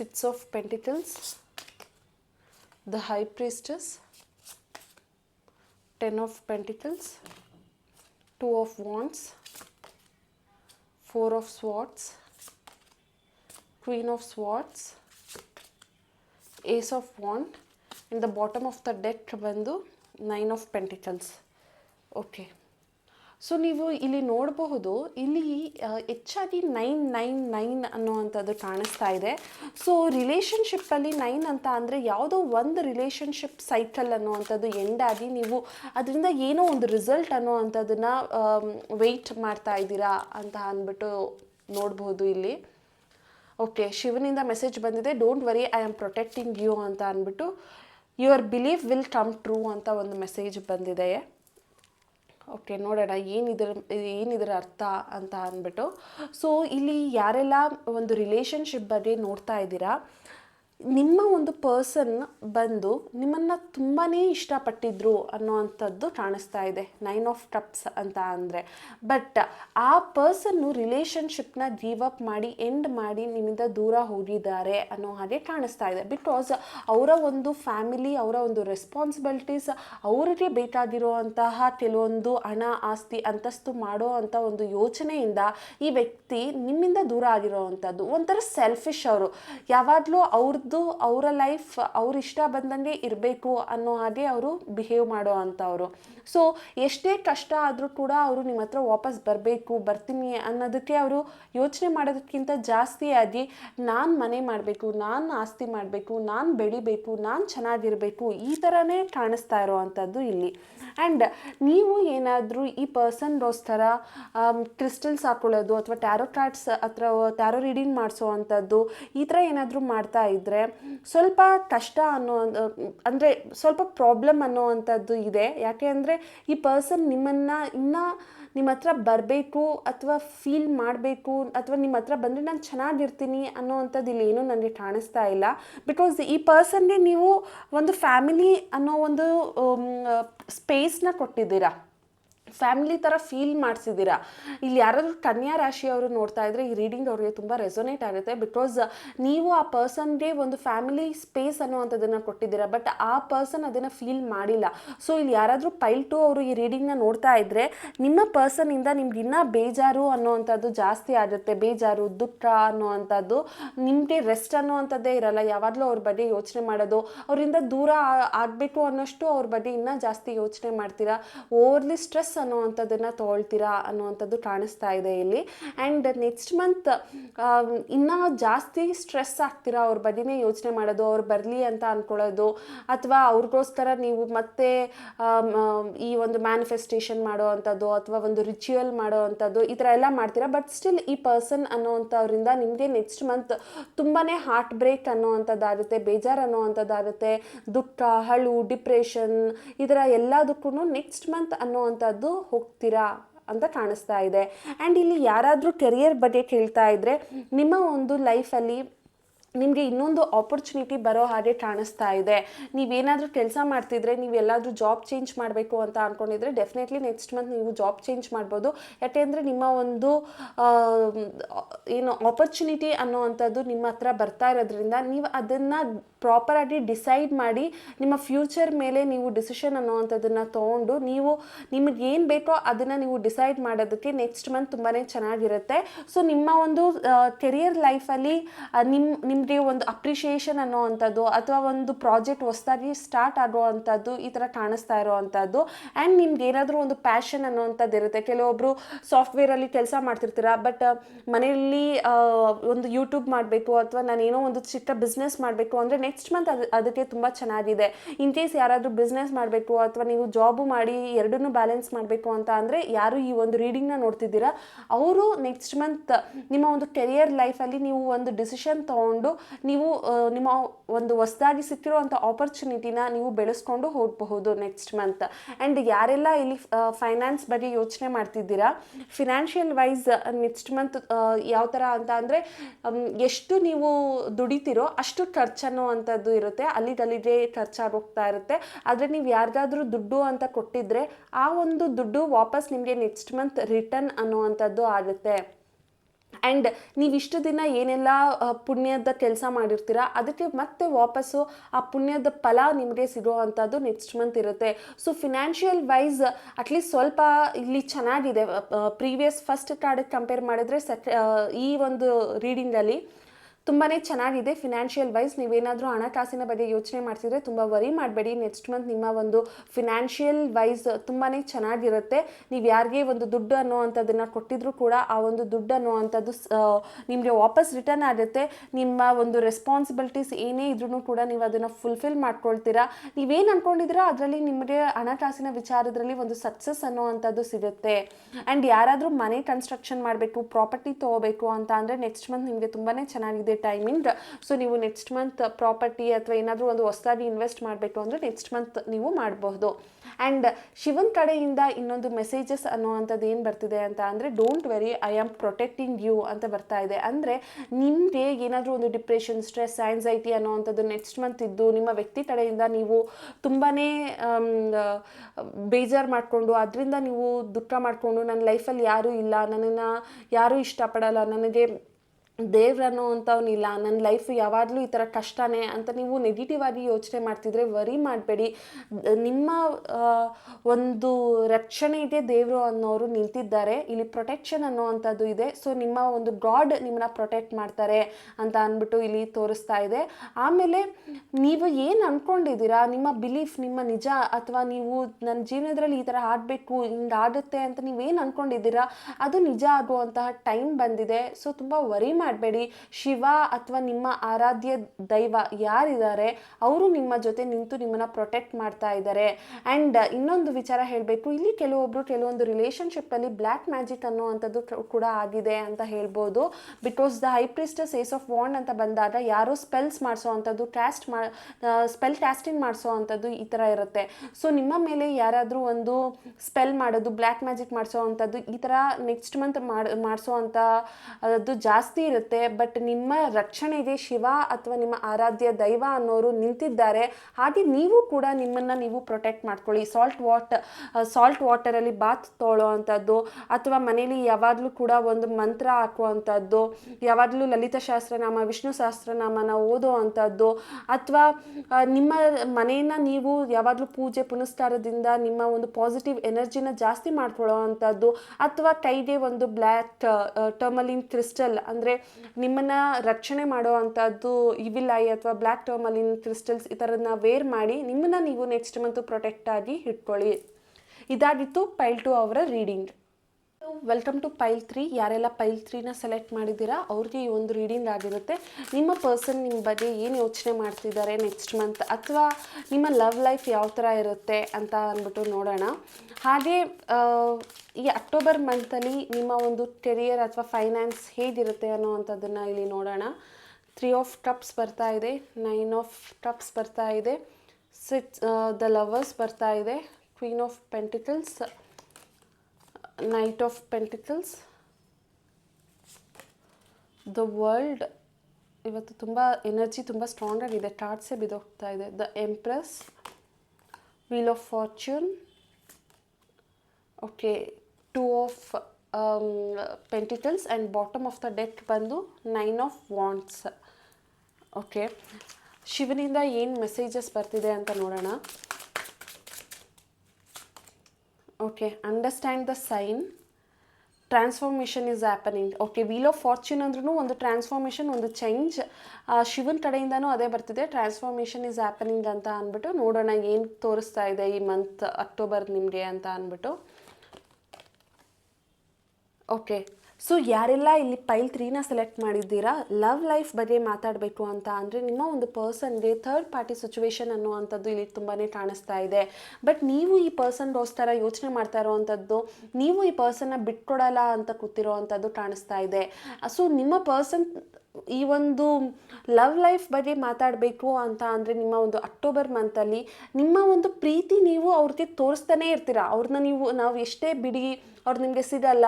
six of pentacles the high priestess ten of pentacles two of wands four of swords queen of swords ace of wand in the bottom of the deck ಬಂದು nine of pentacles okay So ನೀವು ಇಲ್ಲಿ ನೋಡಬಹುದು, ಇಲ್ಲಿ ಹೆಚ್ಚಾಗಿ nine nine nine ಅನ್ನುವಂಥದ್ದು ಕಾಣಿಸ್ತಾ ಇದೆ. So ರಿಲೇಷನ್ಶಿಪ್ಪಲ್ಲಿ nine ಅಂತ ಅಂದರೆ ಯಾವುದೋ ಒಂದು ರಿಲೇಷನ್ಶಿಪ್ ಸೈಕಲ್ ಅನ್ನುವಂಥದ್ದು ಎಂಡ್ ಆಗಿ ನೀವು ಅದರಿಂದ ಏನೋ ಒಂದು ರಿಸಲ್ಟ್ ಅನ್ನುವಂಥದ್ದನ್ನು ವೆಯ್ಟ್ ಮಾಡ್ತಾ ಇದ್ದೀರಾ ಅಂತ ಅಂದ್ಬಿಟ್ಟು ನೋಡಬಹುದು ಇಲ್ಲಿ. ಓಕೆ ಶಿವನಿಂದ ಮೆಸೇಜ್ ಬಂದಿದೆ don't worry I am protecting you ಅಂತ ಅಂದ್ಬಿಟ್ಟು your belief will come true ಅಂತ ಒಂದು ಮೆಸೇಜ್ ಬಂದಿದೆ ಓಕೆ ನೋಡೋಣ ಏನಿದ್ರ ಏನಿದ್ರ ಅರ್ಥ ಅಂತ ಅಂದ್ಬಿಟ್ಟು. ಸೊ ಇಲ್ಲಿ ಯಾರೆಲ್ಲ ಒಂದು ರಿಲೇಷನ್ಶಿಪ್ ಬಗ್ಗೆ ನೋಡ್ತಾ ಇದ್ದೀರಾ ನಿಮ್ಮ ಒಂದು ಪರ್ಸನ್ ಬಂದು ನಿಮ್ಮನ್ನು ತುಂಬಾ ಇಷ್ಟಪಟ್ಟಿದ್ರು ಅನ್ನೋವಂಥದ್ದು ಕಾಣಿಸ್ತಾ ಇದೆ. ನೈನ್ ಆಫ್ ಕಪ್ಸ್ ಅಂತ ಅಂದರೆ. ಬಟ್ ಆ ಪರ್ಸನ್ನು ರಿಲೇಷನ್ಶಿಪ್ನ ಗೀವ್ ಅಪ್ ಮಾಡಿ ಎಂಡ್ ಮಾಡಿ ನಿಮ್ಮಿಂದ ದೂರ ಹೋಗಿದ್ದಾರೆ ಅನ್ನೋ ಹಾಗೆ ಕಾಣಿಸ್ತಾ ಇದೆ. ಬಿಕಾಸ್ ಅವರ ಒಂದು ಫ್ಯಾಮಿಲಿ ಅವರ ಒಂದು ರೆಸ್ಪಾನ್ಸಿಬಿಲಿಟೀಸ್ ಅವರಿಗೆ ಬೇಕಾಗಿರುವಂತಹ ಕೆಲವೊಂದು ಹಣ, ಆಸ್ತಿ, ಅಂತಸ್ತು ಮಾಡೋ ಅಂಥ ಒಂದು ಯೋಚನೆಯಿಂದ ಈ ವ್ಯಕ್ತಿ ನಿಮ್ಮಿಂದ ದೂರ ಆಗಿರೋವಂಥದ್ದು. ಒಂಥರ ಸೆಲ್ಫಿಶ್ ಅವರು. ಯಾವಾಗಲೂ ಅವ್ರದ್ದು ಅವರ ಲೈಫ್ ಅವ್ರ ಇಷ್ಟ ಬಂದಂಗೆ ಇರಬೇಕು ಅನ್ನೋ ಹಾಗೆ ಅವರು ಬಿಹೇವ್ ಮಾಡೋ ಅಂಥವ್ರು ಸೊ ಎಷ್ಟೇ ಕಷ್ಟ ಆದರೂ ಕೂಡ ಅವರು ನಿಮ್ಮ ಹತ್ರ ವಾಪಸ್ ಬರಬೇಕು, ಬರ್ತೀನಿ ಅನ್ನೋದಕ್ಕೆ ಅವರು ಯೋಚನೆ ಮಾಡೋದಕ್ಕಿಂತ ಜಾಸ್ತಿಯಾಗಿ ನಾನು ಮನೆ ಮಾಡಬೇಕು, ನಾನು ಆಸ್ತಿ ಮಾಡಬೇಕು, ನಾನು ಬೆಳಿಬೇಕು, ನಾನು ಚೆನ್ನಾಗಿರಬೇಕು ಈ ಥರನೇ ಕಾಣಿಸ್ತಾ ಇರೋವಂಥದ್ದು ಇಲ್ಲಿ. ಆ್ಯಂಡ್ ನೀವು ಏನಾದರೂ ಈ ಪರ್ಸನ್ ರೋಸ್ತರ ಕ್ರಿಸ್ಟಲ್ಸ್ ಹಾಕೊಳ್ಳೋದು ಅಥವಾ ಟ್ಯಾರೋ ಕಾರ್ಡ್ಸ್ ಹತ್ರ ಟ್ಯಾರೋ ರೀಡಿಂಗ್ ಮಾಡಿಸೋ ಅಂಥದ್ದು, ಈ ಥರ ಏನಾದರೂ ಮಾಡ್ತಾ ಇದ್ದರೆ ಸ್ವಲ್ಪ ಕಷ್ಟ ಅನ್ನೋ ಅಂದರೆ ಸ್ವಲ್ಪ ಪ್ರಾಬ್ಲಮ್ ಅನ್ನೋವಂಥದ್ದು ಇದೆ. ಯಾಕೆ ಅಂದರೆ ಈ ಪರ್ಸನ್ ನಿಮ್ಮನ್ನು ಇನ್ನೂ ನಿಮ್ಮ ಹತ್ರ ಬರಬೇಕು ಅಥವಾ ಫೀಲ್ ಮಾಡಬೇಕು ಅಥವಾ ನಿಮ್ಮ ಹತ್ರ ಬಂದರೆ ನಾನು ಚೆನ್ನಾಗಿರ್ತೀನಿ ಅನ್ನೋವಂಥದ್ದು ಇಲ್ಲಿ ಏನೂ ನನಗೆ ಕಾಣಿಸ್ತಾ ಇಲ್ಲ. ಬಿಕಾಸ್ ಈ ಪರ್ಸನ್ಗೆ ನೀವು ಒಂದು ಫ್ಯಾಮಿಲಿ ಅನ್ನೋ ಒಂದು ಸ್ಪೇಸ್ನ ಕೊಟ್ಟಿದ್ದೀರಾ. ಫ್ಯಾಮಿಲಿ ಥರ ಫೀಲ್ ಮಾಡಿಸಿದ್ದೀರಾ? ಇಲ್ಲಿ ಯಾರಾದರೂ ಕನ್ಯಾ ರಾಶಿಯವರು ನೋಡ್ತಾ ಇದ್ರೆ ಈ ರೀಡಿಂಗ್ ಅವರಿಗೆ ತುಂಬ ರೆಸೊನೇಟ್ ಆಗುತ್ತೆ. ಬಿಕಾಸ್ ನೀವು ಆ ಪರ್ಸನ್ಗೆ ಒಂದು ಫ್ಯಾಮಿಲಿ ಸ್ಪೇಸ್ ಅನ್ನುವಂಥದ್ದನ್ನು ಕೊಟ್ಟಿದ್ದೀರಾ ಬಟ್ ಆ ಪರ್ಸನ್ ಅದನ್ನು ಫೀಲ್ ಮಾಡಿಲ್ಲ. ಸೊ ಇಲ್ಲಿ ಯಾರಾದರೂ ಪೈಲ್ ಟು ಅವರು ಈ ರೀಡಿಂಗ್ನ ನೋಡ್ತಾ ಇದ್ದರೆ ನಿಮ್ಮ ಪರ್ಸನಿಂದ ನಿಮ್ಗೆ ಇನ್ನೂ ಬೇಜಾರು ಅನ್ನೋವಂಥದ್ದು ಜಾಸ್ತಿ ಆಗುತ್ತೆ. ಬೇಜಾರು, ದುಃಖ ಅನ್ನೋವಂಥದ್ದು ನಿಮಗೆ ರೆಸ್ಟ್ ಅನ್ನೋವಂಥದ್ದೇ ಇರಲ್ಲ. ಯಾವಾಗಲೂ ಅವ್ರ ಬಗ್ಗೆ ಯೋಚನೆ ಮಾಡೋದು, ಅವರಿಂದ ದೂರ ಆಗಬೇಕು ಅನ್ನೋಷ್ಟು ಅವ್ರ ಬಗ್ಗೆ ಇನ್ನೂ ಜಾಸ್ತಿ ಯೋಚನೆ ಮಾಡ್ತೀರಾ? ಓವರ್ಲಿ ಸ್ಟ್ರೆಸ್ ಅನ್ನೋವಂಥದ್ದನ್ನು ತೊಗೊಳ್ತೀರಾ ಅನ್ನುವಂಥದ್ದು ಕಾಣಿಸ್ತಾ ಇದೆ ಇಲ್ಲಿ. ಆ್ಯಂಡ್ ನೆಕ್ಸ್ಟ್ ಮಂತ್ ಇನ್ನೂ ಜಾಸ್ತಿ ಸ್ಟ್ರೆಸ್ ಆಗ್ತೀರಾ ಅವ್ರ ಬಗ್ಗೆನೇ ಯೋಚನೆ ಮಾಡೋದು ಅವ್ರು ಬರಲಿ ಅಂತ ಅಂದ್ಕೊಳ್ಳೋದು ಅಥವಾ ಅವ್ರಿಗೋಸ್ಕರ ನೀವು ಮತ್ತೆ ಆಮ್, ಆಮ್, ಈ ಒಂದು ಮ್ಯಾನಿಫೆಸ್ಟೇಷನ್ ಮಾಡೋ ಅಂಥದ್ದು ಅಥವಾ ಒಂದು ರಿಚುವಲ್ ಮಾಡೋ ಅಂಥದ್ದು ಈ ಥರ ಎಲ್ಲ ಮಾಡ್ತೀರಾ? ಬಟ್ ಸ್ಟಿಲ್ ಈ ಪರ್ಸನ್ ಅನ್ನೋವಂಥವ್ರಿಂದ ನಿಮಗೆ ನೆಕ್ಸ್ಟ್ ಮಂತ್ ತುಂಬಾ ಹಾರ್ಟ್ ಬ್ರೇಕ್ ಅನ್ನೋವಂಥದ್ದಾಗುತ್ತೆ ಬೇಜಾರು ಅನ್ನೋವಂಥದ್ದಾಗುತ್ತೆ ದುಃಖ ಹಳು ಡಿಪ್ರೆಷನ್ ಈ ಥರ ಎಲ್ಲದಕ್ಕೂ ನೆಕ್ಸ್ಟ್ ಮಂತ್ ಅನ್ನೋವಂಥದ್ದು ಹೋಗ್ತೀರಾ ಅಂತ ಕಾಣಿಸ್ತಾ ಇದೆ. ಆ್ಯಂಡ್ ಇಲ್ಲಿ ಯಾರಾದರೂ ಕೆರಿಯರ್ ಬಗ್ಗೆ ಕೇಳ್ತಾ ಇದ್ದರೆ ನಿಮ್ಮ ಒಂದು ಲೈಫಲ್ಲಿ ನಿಮಗೆ ಇನ್ನೊಂದು ಆಪರ್ಚುನಿಟಿ ಬರೋ ಹಾಗೆ ಕಾಣಿಸ್ತಾ ಇದೆ. ನೀವೇನಾದರೂ ಕೆಲಸ ಮಾಡ್ತಿದ್ರೆ, ನೀವು ಎಲ್ಲಾದರೂ ಜಾಬ್ ಚೇಂಜ್ ಮಾಡಬೇಕು ಅಂತ ಅಂದ್ಕೊಂಡಿದ್ರೆ ಡೆಫಿನೆಟ್ಲಿ ನೆಕ್ಸ್ಟ್ ಮಂತ್ ನೀವು ಜಾಬ್ ಚೇಂಜ್ ಮಾಡ್ಬೋದು. ಯಾಕೆಂದರೆ ನಿಮ್ಮ ಒಂದು ಏನು ಆಪರ್ಚುನಿಟಿ ಅನ್ನೋವಂಥದ್ದು ನಿಮ್ಮ ಹತ್ರ ಬರ್ತಾ ಇರೋದ್ರಿಂದ ನೀವು ಅದನ್ನು ಪ್ರಾಪರಾಗಿ ಡಿಸೈಡ್ ಮಾಡಿ, ನಿಮ್ಮ ಫ್ಯೂಚರ್ ಮೇಲೆ ನೀವು ಡಿಸಿಷನ್ ಅನ್ನೋವಂಥದ್ದನ್ನು ತೊಗೊಂಡು ನೀವು ನಿಮಗೆ ಏನು ಬೇಕೋ ಅದನ್ನು ನೀವು ಡಿಸೈಡ್ ಮಾಡೋದಕ್ಕೆ ನೆಕ್ಸ್ಟ್ ಮಂತ್ ತುಂಬಾ ಚೆನ್ನಾಗಿರುತ್ತೆ. ಸೊ ನಿಮ್ಮ ಒಂದು ಕೆರಿಯರ್ ಲೈಫಲ್ಲಿ ನಿಮ್ಮ ನಿಮಗೆ ಒಂದು ಅಪ್ರಿಷಿಯೇಷನ್ ಅನ್ನೋವಂಥದ್ದು ಅಥವಾ ಒಂದು ಪ್ರಾಜೆಕ್ಟ್ ಹೊಸದಾಗಿ ಸ್ಟಾರ್ಟ್ ಆಗುವಂಥದ್ದು ಈ ಥರ ಕಾಣಿಸ್ತಾ ಇರೋವಂಥದ್ದು. ಆ್ಯಂಡ್ ನಿಮ್ಗೆ ಏನಾದರೂ ಒಂದು ಪ್ಯಾಷನ್ ಅನ್ನೋವಂಥದ್ದು ಇರುತ್ತೆ. ಕೆಲವೊಬ್ಬರು ಸಾಫ್ಟ್ವೇರಲ್ಲಿ ಕೆಲಸ ಮಾಡ್ತಿರ್ತೀರ ಬಟ್ ಮನೆಯಲ್ಲಿ ಒಂದು ಯೂಟ್ಯೂಬ್ ಮಾಡಬೇಕು ಅಥವಾ ನಾನು ಏನೋ ಒಂದು ಚಿಕ್ಕ ಬಿಸ್ನೆಸ್ ಮಾಡಬೇಕು ಅಂದರೆ ನೆಕ್ಸ್ಟ್ ಮಂತ್ ಅದು, ಅದಕ್ಕೆ ತುಂಬ ಚೆನ್ನಾಗಿದೆ. ಇನ್ ಕೇಸ್ ಯಾರಾದರೂ ಬಿಸ್ನೆಸ್ ಮಾಡಬೇಕು ಅಥವಾ ನೀವು ಜಾಬು ಮಾಡಿ ಎರಡನ್ನೂ ಬ್ಯಾಲೆನ್ಸ್ ಮಾಡಬೇಕು ಅಂತ ಅಂದರೆ ಯಾರು ಈ ಒಂದು ರೀಡಿಂಗ್ನ ನೋಡ್ತಿದ್ದೀರಾ, ಅವರು ನೆಕ್ಸ್ಟ್ ಮಂತ್ ನಿಮ್ಮ ಒಂದು ಕೆರಿಯರ್ ಲೈಫಲ್ಲಿ ನೀವು ಒಂದು ಡಿಸಿಷನ್ ತೊಗೊಂಡು ನೀವು ನಿಮ್ಮ ಒಂದು ಹೊಸದಾಗಿ ಸಿಕ್ಕಿರುವಂಥ ಆಪರ್ಚುನಿಟಿನ ನೀವು ಬೆಳೆಸ್ಕೊಂಡು ಹೋಗಬಹುದು ನೆಕ್ಸ್ಟ್ ಮಂತ್ ಆ್ಯಂಡ್ ಯಾರೆಲ್ಲ ಇಲ್ಲಿ ಫೈನಾನ್ಸ್ ಬಗ್ಗೆ ಯೋಚನೆ ಮಾಡ್ತಿದ್ದೀರಾ? ಫಿನಾನ್ಷಿಯಲ್ ವೈಸ್ ನೆಕ್ಸ್ಟ್ ಮಂತ್ ಯಾವ ಥರ ಅಂತ ಅಂದರೆ ಎಷ್ಟು ನೀವು ದುಡಿತೀರೋ ಅಷ್ಟು ಖರ್ಚು ಅನ್ನುವಂಥದ್ದು ಇರುತ್ತೆ. ಅಲ್ಲಿಗಲ್ಲಿಗೆ ಖರ್ಚಾಗಿ ಹೋಗ್ತಾ ಇರುತ್ತೆ. ಆದರೆ ನೀವು ಯಾರಿಗಾದರೂ ದುಡ್ಡು ಅಂತ ಕೊಟ್ಟಿದ್ದರೆ ಆ ಒಂದು ದುಡ್ಡು ವಾಪಸ್ ನಿಮಗೆ ನೆಕ್ಸ್ಟ್ ಮಂತ್ ರಿಟರ್ನ್ ಅನ್ನುವಂಥದ್ದು ಆಗುತ್ತೆ. ಆ್ಯಂಡ್ ನೀವು ಇಷ್ಟು ದಿನ ಏನೆಲ್ಲ ಪುಣ್ಯದ ಕೆಲಸ ಮಾಡಿರ್ತೀರ, ಅದಕ್ಕೆ ಮತ್ತೆ ವಾಪಸ್ಸು ಆ ಪುಣ್ಯದ ಫಲ ನಿಮಗೆ ಸಿಗುವಂಥದ್ದು ನೆಕ್ಸ್ಟ್ ಮಂತ್ ಇರುತ್ತೆ. So financial wise at least ಸ್ವಲ್ಪ ಇಲ್ಲಿ ಚೆನ್ನಾಗಿದೆ. ಪ್ರೀವಿಯಸ್ ಫಸ್ಟ್ ಕಾರ್ಡಿಗೆ ಕಂಪೇರ್ ಮಾಡಿದ್ರೆ, ಸೆಕ್ ಈ ಒಂದು ರೀಡಿಂಗಲ್ಲಿ ತುಂಬಾ ಚೆನ್ನಾಗಿದೆ ಫಿನಾನ್ಷಿಯಲ್ ವೈಸ್ ನೀವೇನಾದರೂ ಹಣಕಾಸಿನ ಬಗ್ಗೆ ಯೋಚನೆ ಮಾಡ್ತಿದ್ರೆ ತುಂಬ ವರಿ ಮಾಡಬೇಡಿ. ನೆಕ್ಸ್ಟ್ ಮಂತ್ ನಿಮ್ಮ ಒಂದು ಫಿನಾನ್ಷಿಯಲ್ ವೈಸ್ ತುಂಬಾ ಚೆನ್ನಾಗಿರುತ್ತೆ. ನೀವು ಯಾರಿಗೆ ಒಂದು ದುಡ್ಡು ಅನ್ನೋವಂಥದ್ದನ್ನು ಕೊಟ್ಟಿದ್ರು ಕೂಡ ಆ ಒಂದು ದುಡ್ಡು ಅನ್ನೋವಂಥದ್ದು ನಿಮಗೆ ವಾಪಸ್ ರಿಟರ್ನ್ ಆಗುತ್ತೆ. ನಿಮ್ಮ ಒಂದು ರೆಸ್ಪಾನ್ಸಿಬಿಲಿಟೀಸ್ ಏನೇ ಇದ್ರೂ ಕೂಡ ನೀವು ಅದನ್ನು ಫುಲ್ಫಿಲ್ ಮಾಡ್ಕೊಳ್ತೀರಾ. ನೀವೇನು ಅಂದ್ಕೊಂಡಿದ್ದೀರಾ ಅದರಲ್ಲಿ ನಿಮಗೆ ಹಣಕಾಸಿನ ವಿಚಾರದಲ್ಲಿ ಒಂದು ಸಕ್ಸಸ್ ಅನ್ನೋವಂಥದ್ದು ಸಿಗುತ್ತೆ. ಆ್ಯಂಡ್ ಯಾರಾದರೂ ಮನೆ ಕನ್ಸ್ಟ್ರಕ್ಷನ್ ಮಾಡಬೇಕು ಪ್ರಾಪರ್ಟಿ ತೊಗೋಬೇಕು ಅಂತ ಅಂದರೆ ನೆಕ್ಸ್ಟ್ ಮಂತ್ ನಿಮಗೆ ತುಂಬಾ ಚೆನ್ನಾಗಿದೆ. ಟೈಮಿಂಗ್ ಸೊ ನೀವು ನೆಕ್ಸ್ಟ್ ಮಂತ್ ಪ್ರಾಪರ್ಟಿ ಅಥವಾ ಏನಾದರೂ ಒಂದು ಹೊಸದಾಗಿ ಇನ್ವೆಸ್ಟ್ ಮಾಡಬೇಕು ಅಂದರೆ ನೆಕ್ಸ್ಟ್ ಮಂತ್ ನೀವು ಮಾಡಬಹುದು. ಆ್ಯಂಡ್ ಶಿವನ್ ಕಡೆಯಿಂದ ಇನ್ನೊಂದು ಮೆಸೇಜಸ್ ಅನ್ನೋವಂಥದ್ದು ಏನು ಬರ್ತಿದೆ ಅಂತ ಅಂದರೆ don't worry I am protecting you ಅಂತ ಬರ್ತಾ ಇದೆ. ಅಂದರೆ, ನಿಮಗೆ ಏನಾದರೂ ಒಂದು ಡಿಪ್ರೆಷನ್ ಸ್ಟ್ರೆಸ್ ಆ್ಯನ್ಸೈಟಿ ಅನ್ನೋವಂಥದ್ದು ನೆಕ್ಸ್ಟ್ ಮಂತ್ ಇದ್ದು, ನಿಮ್ಮ ವ್ಯಕ್ತಿ ಕಡೆಯಿಂದ ನೀವು ತುಂಬಾ ಬೇಜಾರು ಮಾಡಿಕೊಂಡು, ಅದರಿಂದ ನೀವು ದುಃಖ ಮಾಡಿಕೊಂಡು, ನನ್ನ ಲೈಫಲ್ಲಿ ಯಾರೂ ಇಲ್ಲ, ನನ್ನನ್ನು ಯಾರೂ ಇಷ್ಟಪಡಲ್ಲ, ನನಗೆ ದೇವ್ರು ಅನ್ನೋವಂಥವ್ನಿಲ್ಲ ನನ್ನ ಲೈಫ್ ಯಾವಾಗಲೂ ಈ ಥರ ಕಷ್ಟನೇ ಅಂತ ನೀವು ನೆಗೆಟಿವ್ ಆಗಿ ಯೋಚನೆ ಮಾಡ್ತಿದ್ರೆ ವರಿ ಮಾಡಬೇಡಿ. ನಿಮ್ಮ ಒಂದು ರಕ್ಷಣೆ ಇದೆ ದೇವರು ಅನ್ನೋರು ನಿಂತಿದ್ದಾರೆ. ಇಲ್ಲಿ ಪ್ರೊಟೆಕ್ಷನ್ ಅನ್ನೋವಂಥದ್ದು ಇದೆ. ಸೊ ನಿಮ್ಮ ಒಂದು ಗಾಡ್ ನಿಮ್ಮನ್ನ ಪ್ರೊಟೆಕ್ಟ್ ಮಾಡ್ತಾರೆ ಅಂತ ಅಂದ್ಬಿಟ್ಟು ಇಲ್ಲಿ ತೋರಿಸ್ತಾ ಇದೆ. ಆಮೇಲೆ ನೀವು ಏನು ಅಂದ್ಕೊಂಡಿದ್ದೀರಾ ನಿಮ್ಮ ಬಿಲೀಫ್ ನಿಮ್ಮ ನಿಜ ಅಥವಾ ನೀವು ನನ್ನ ಜೀವನದಲ್ಲಿ ಈ ಥರ ಆಡಬೇಕು ಹಿಂಗೆ ಆಡುತ್ತೆ ಅಂತ ನೀವೇನು ಅಂದ್ಕೊಂಡಿದ್ದೀರಾ ಅದು ನಿಜ ಆಗುವಂತಹ ಟೈಮ್ ಬಂದಿದೆ. ಸೊ ತುಂಬ ವರಿ ಮಾಡಬೇಡಿ. ಶಿವ ಅಥವಾ ನಿಮ್ಮ ಆರಾಧ್ಯ ದೈವ ಯಾರಿದ್ದಾರೆ, ಅವರು ನಿಮ್ಮ ಜೊತೆ ನಿಂತು ನಿಮ್ಮನ್ನು ಪ್ರೊಟೆಕ್ಟ್ ಮಾಡ್ತಾ ಇದ್ದಾರೆ. ಆ್ಯಂಡ್ ಇನ್ನೊಂದು ವಿಚಾರ ಹೇಳಬೇಕು, ಇಲ್ಲಿ ಕೆಲವೊಬ್ಬರು ಕೆಲವೊಂದು ರಿಲೇಷನ್ಶಿಪ್ಪಲ್ಲಿ ಬ್ಲ್ಯಾಕ್ ಮ್ಯಾಜಿಕ್ ಅನ್ನುವಂಥದ್ದು ಕೂಡ ಆಗಿದೆ ಅಂತ ಹೇಳ್ಬೋದು. Because the high priestess ace of wand ಅಂತ ಬಂದಾಗ ಯಾರೋ ಸ್ಪೆಲ್ಸ್ ಮಾಡಿಸೋ ಅಂಥದ್ದು ಕ್ಯಾಸ್ಟ್ ಮಾ ಸ್ಪೆಲ್ ಕ್ಯಾಸ್ಟಿಂಗ್ ಮಾಡಿಸೋ ಅಂಥದ್ದು ಈ ಥರ ಇರುತ್ತೆ. ಸೊ ನಿಮ್ಮ ಮೇಲೆ ಯಾರಾದರೂ ಒಂದು ಸ್ಪೆಲ್ ಮಾಡೋದು ಬ್ಲ್ಯಾಕ್ ಮ್ಯಾಜಿಕ್ ಮಾಡಿಸೋ ಅಂಥದ್ದು ಈ ಥರ ನೆಕ್ಸ್ಟ್ ಮಂತ್ ಮಾಡಿ, ಮಾಡಿಸೋ ಅಂಥ ಅದು ಜಾಸ್ತಿ ಇರುತ್ತೆ. ಬಟ್ ನಿಮ್ಮ ರಕ್ಷಣೆಗೆ ಶಿವ ಅಥವಾ ನಿಮ್ಮ ಆರಾಧ್ಯ ದೈವ ಅನ್ನೋರು ನಿಂತಿದ್ದಾರೆ. ಹಾಗೆ ನೀವು ಕೂಡ ನಿಮ್ಮನ್ನು ನೀವು ಪ್ರೊಟೆಕ್ಟ್ ಮಾಡ್ಕೊಳ್ಳಿ. ಸಾಲ್ಟ್ ವಾಟ್ ಸಾಲ್ಟ್ ವಾಟರಲ್ಲಿ ಬಾತ್ ತೊಗೊಳ್ಳೋ ಅಂಥದ್ದು ಅಥವಾ ಮನೇಲಿ ಯಾವಾಗಲೂ ಕೂಡ ಒಂದು ಮಂತ್ರ ಹಾಕುವಂಥದ್ದು, ಯಾವಾಗಲೂ ಲಲಿತ ಶಾಸ್ತ್ರನಾಮ, ವಿಷ್ಣು ಸಹಸ್ರನಾಮನ ಓದೋ ಅಂಥದ್ದು ಅಥವಾ ನಿಮ್ಮ ಮನೆಯನ್ನು ನೀವು ಯಾವಾಗಲೂ ಪೂಜೆ ಪುನಸ್ಕಾರದಿಂದ ನಿಮ್ಮ ಒಂದು ಪಾಸಿಟಿವ್ ಎನರ್ಜಿನ ಜಾಸ್ತಿ ಮಾಡ್ಕೊಳ್ಳೋ ಅಂಥದ್ದು ಅಥವಾ ಕೈಗೆ ಒಂದು ಬ್ಲ್ಯಾಕ್ ಟರ್ಮಲಿನ್ ಕ್ರಿಸ್ಟಲ್ ಅಂದರೆ ನಿಮ್ಮನ್ನು ರಕ್ಷಣೆ ಮಾಡೋ ಅಂಥದ್ದು ಇವಿಲ್ ಅಥವಾ ಬ್ಲ್ಯಾಕ್ ಟರ್ಮಲಿನ್ ಕ್ರಿಸ್ಟಲ್ಸ್ ಈ ಥರದನ್ನ ವೇರ್ ಮಾಡಿ ನಿಮ್ಮನ್ನು ನೀವು ನೆಕ್ಸ್ಟ್ ಮಂತು ಪ್ರೊಟೆಕ್ಟಾಗಿ ಇಟ್ಕೊಳ್ಳಿ. ಇದಾಗಿತ್ತು ಪೈಲ್ ಟು ಅವರ reading welcome to pile three ಯಾರೆಲ್ಲ ಪೈಲ್ ತ್ರೀನ ಸೆಲೆಕ್ಟ್ ಮಾಡಿದ್ದೀರಾ, ಅವ್ರಿಗೆ ಈ ಒಂದು ರೀಡಿಂಗ್ ಆಗಿರುತ್ತೆ. ನಿಮ್ಮ ಪರ್ಸನ್ ನಿಮ್ಮ ಬಗ್ಗೆ ಏನು ಯೋಚನೆ ಮಾಡ್ತಿದ್ದಾರೆ ನೆಕ್ಸ್ಟ್ ಮಂತ್ ಅಥವಾ ನಿಮ್ಮ ಲವ್ ಲೈಫ್ ಯಾವ ಥರ ಇರುತ್ತೆ ಅಂತ ಅಂದ್ಬಿಟ್ಟು ನೋಡೋಣ. ಹಾಗೆ ಈ ಅಕ್ಟೋಬರ್ ಮಂತಲ್ಲಿ ನಿಮ್ಮ ಒಂದು ಕೆರಿಯರ್ ಅಥವಾ ಫೈನಾನ್ಸ್ ಹೇಗಿರುತ್ತೆ ಅನ್ನೋವಂಥದ್ದನ್ನು ಇಲ್ಲಿ ನೋಡೋಣ. ತ್ರೀ ಆಫ್ ಟಪ್ಸ್ ಬರ್ತಾ ಇದೆ ನೈನ್ ಆಫ್ ಟಪ್ಸ್ ಬರ್ತಾ ಇದೆ ಸಿಕ್ಸ್ ದ ಲವರ್ಸ್ ಬರ್ತಾ ಇದೆ queen of pentacles knight of pentacles the world ಇವತ್ತು ತುಂಬ ಎನರ್ಜಿ ತುಂಬ ಸ್ಟ್ರಾಂಗ್ ಆಗಿದೆ. ಕಾರ್ಡ್ಸೇ ಬಿದ್ದೋಗ್ತಾ ಇದೆ. The empress wheel of fortune okay two of pentacles and bottom of the deck ಬಂದು ನೈನ್ ಆಫ್ ವಾಂಟ್ಸ್ ಓಕೆ ಶಿವನಿಂದ ಏನು ಮೆಸೇಜಸ್ ಬರ್ತಿದೆ ಅಂತ ನೋಡೋಣ. Okay understand the sign transformation is happening okay wheel of fortune ಅಂದ್ರೂ ಒಂದು ಟ್ರಾನ್ಸ್ಫಾರ್ಮೇಷನ್ ಒಂದು change ಶಿವನ್ ಕಡೆಯಿಂದನೂ ಅದೇ ಬರ್ತಿದೆ. ಟ್ರಾನ್ಸ್ಫಾರ್ಮೇಷನ್ ಈಸ್ ಹ್ಯಾಪನಿಂಗ್ ಅಂತ ಅಂದ್ಬಿಟ್ಟು ನೋಡೋಣ ಏನು ತೋರಿಸ್ತಾ ಇದೆ ಈ ಮಂತ್ ಅಕ್ಟೋಬರ್ ನಿಮಗೆ ಅಂತ ಅಂದ್ಬಿಟ್ಟು. ಓಕೆ ಸೊ ಯಾರೆಲ್ಲ ಇಲ್ಲಿ ಪೈಲ್ ತ್ರೀನ ಸೆಲೆಕ್ಟ್ ಮಾಡಿದ್ದೀರಾ ಲವ್ ಲೈಫ್ ಬಗ್ಗೆ ಮಾತಾಡಬೇಕು ಅಂತ ಅಂದರೆ ನಿಮ್ಮ ಒಂದು ಪರ್ಸನ್ಗೆ ಥರ್ಡ್ ಪಾರ್ಟಿ ಸಿಚುವೇಶನ್ ಅನ್ನುವಂಥದ್ದು ಇಲ್ಲಿ ತುಂಬಾ ಕಾಣಿಸ್ತಾ ಇದೆ. ಬಟ್ ನೀವು ಈ ಪರ್ಸನ್ಗೋಸ್ಕರ ಯೋಚನೆ ಮಾಡ್ತಾ ಇರೋವಂಥದ್ದು, ನೀವು ಈ ಪರ್ಸನ್ನ ಬಿಟ್ಕೊಡಲ್ಲ ಅಂತ ಕೂತಿರೋ ಅಂಥದ್ದು ಕಾಣಿಸ್ತಾ ಇದೆ. ಸೊ ನಿಮ್ಮ ಪರ್ಸನ್ ಈ ಒಂದು ಲವ್ ಲೈಫ್ ಬಗ್ಗೆ ಮಾತಾಡಬೇಕು ಅಂತ ಅಂದರೆ ನಿಮ್ಮ ಒಂದು ಅಕ್ಟೋಬರ್ ಮಂತಲ್ಲಿ ನಿಮ್ಮ ಒಂದು ಪ್ರೀತಿ ನೀವು ಅವ್ರಿಗೆ ತೋರಿಸ್ತಾನೆ ಇರ್ತೀರ? ಅವ್ರನ್ನ ನೀವು, ನಾವು ಎಷ್ಟೇ ಬಿಡಿ, ಅವ್ರು ನಿಮಗೆ ಸಿಗಲ್ಲ,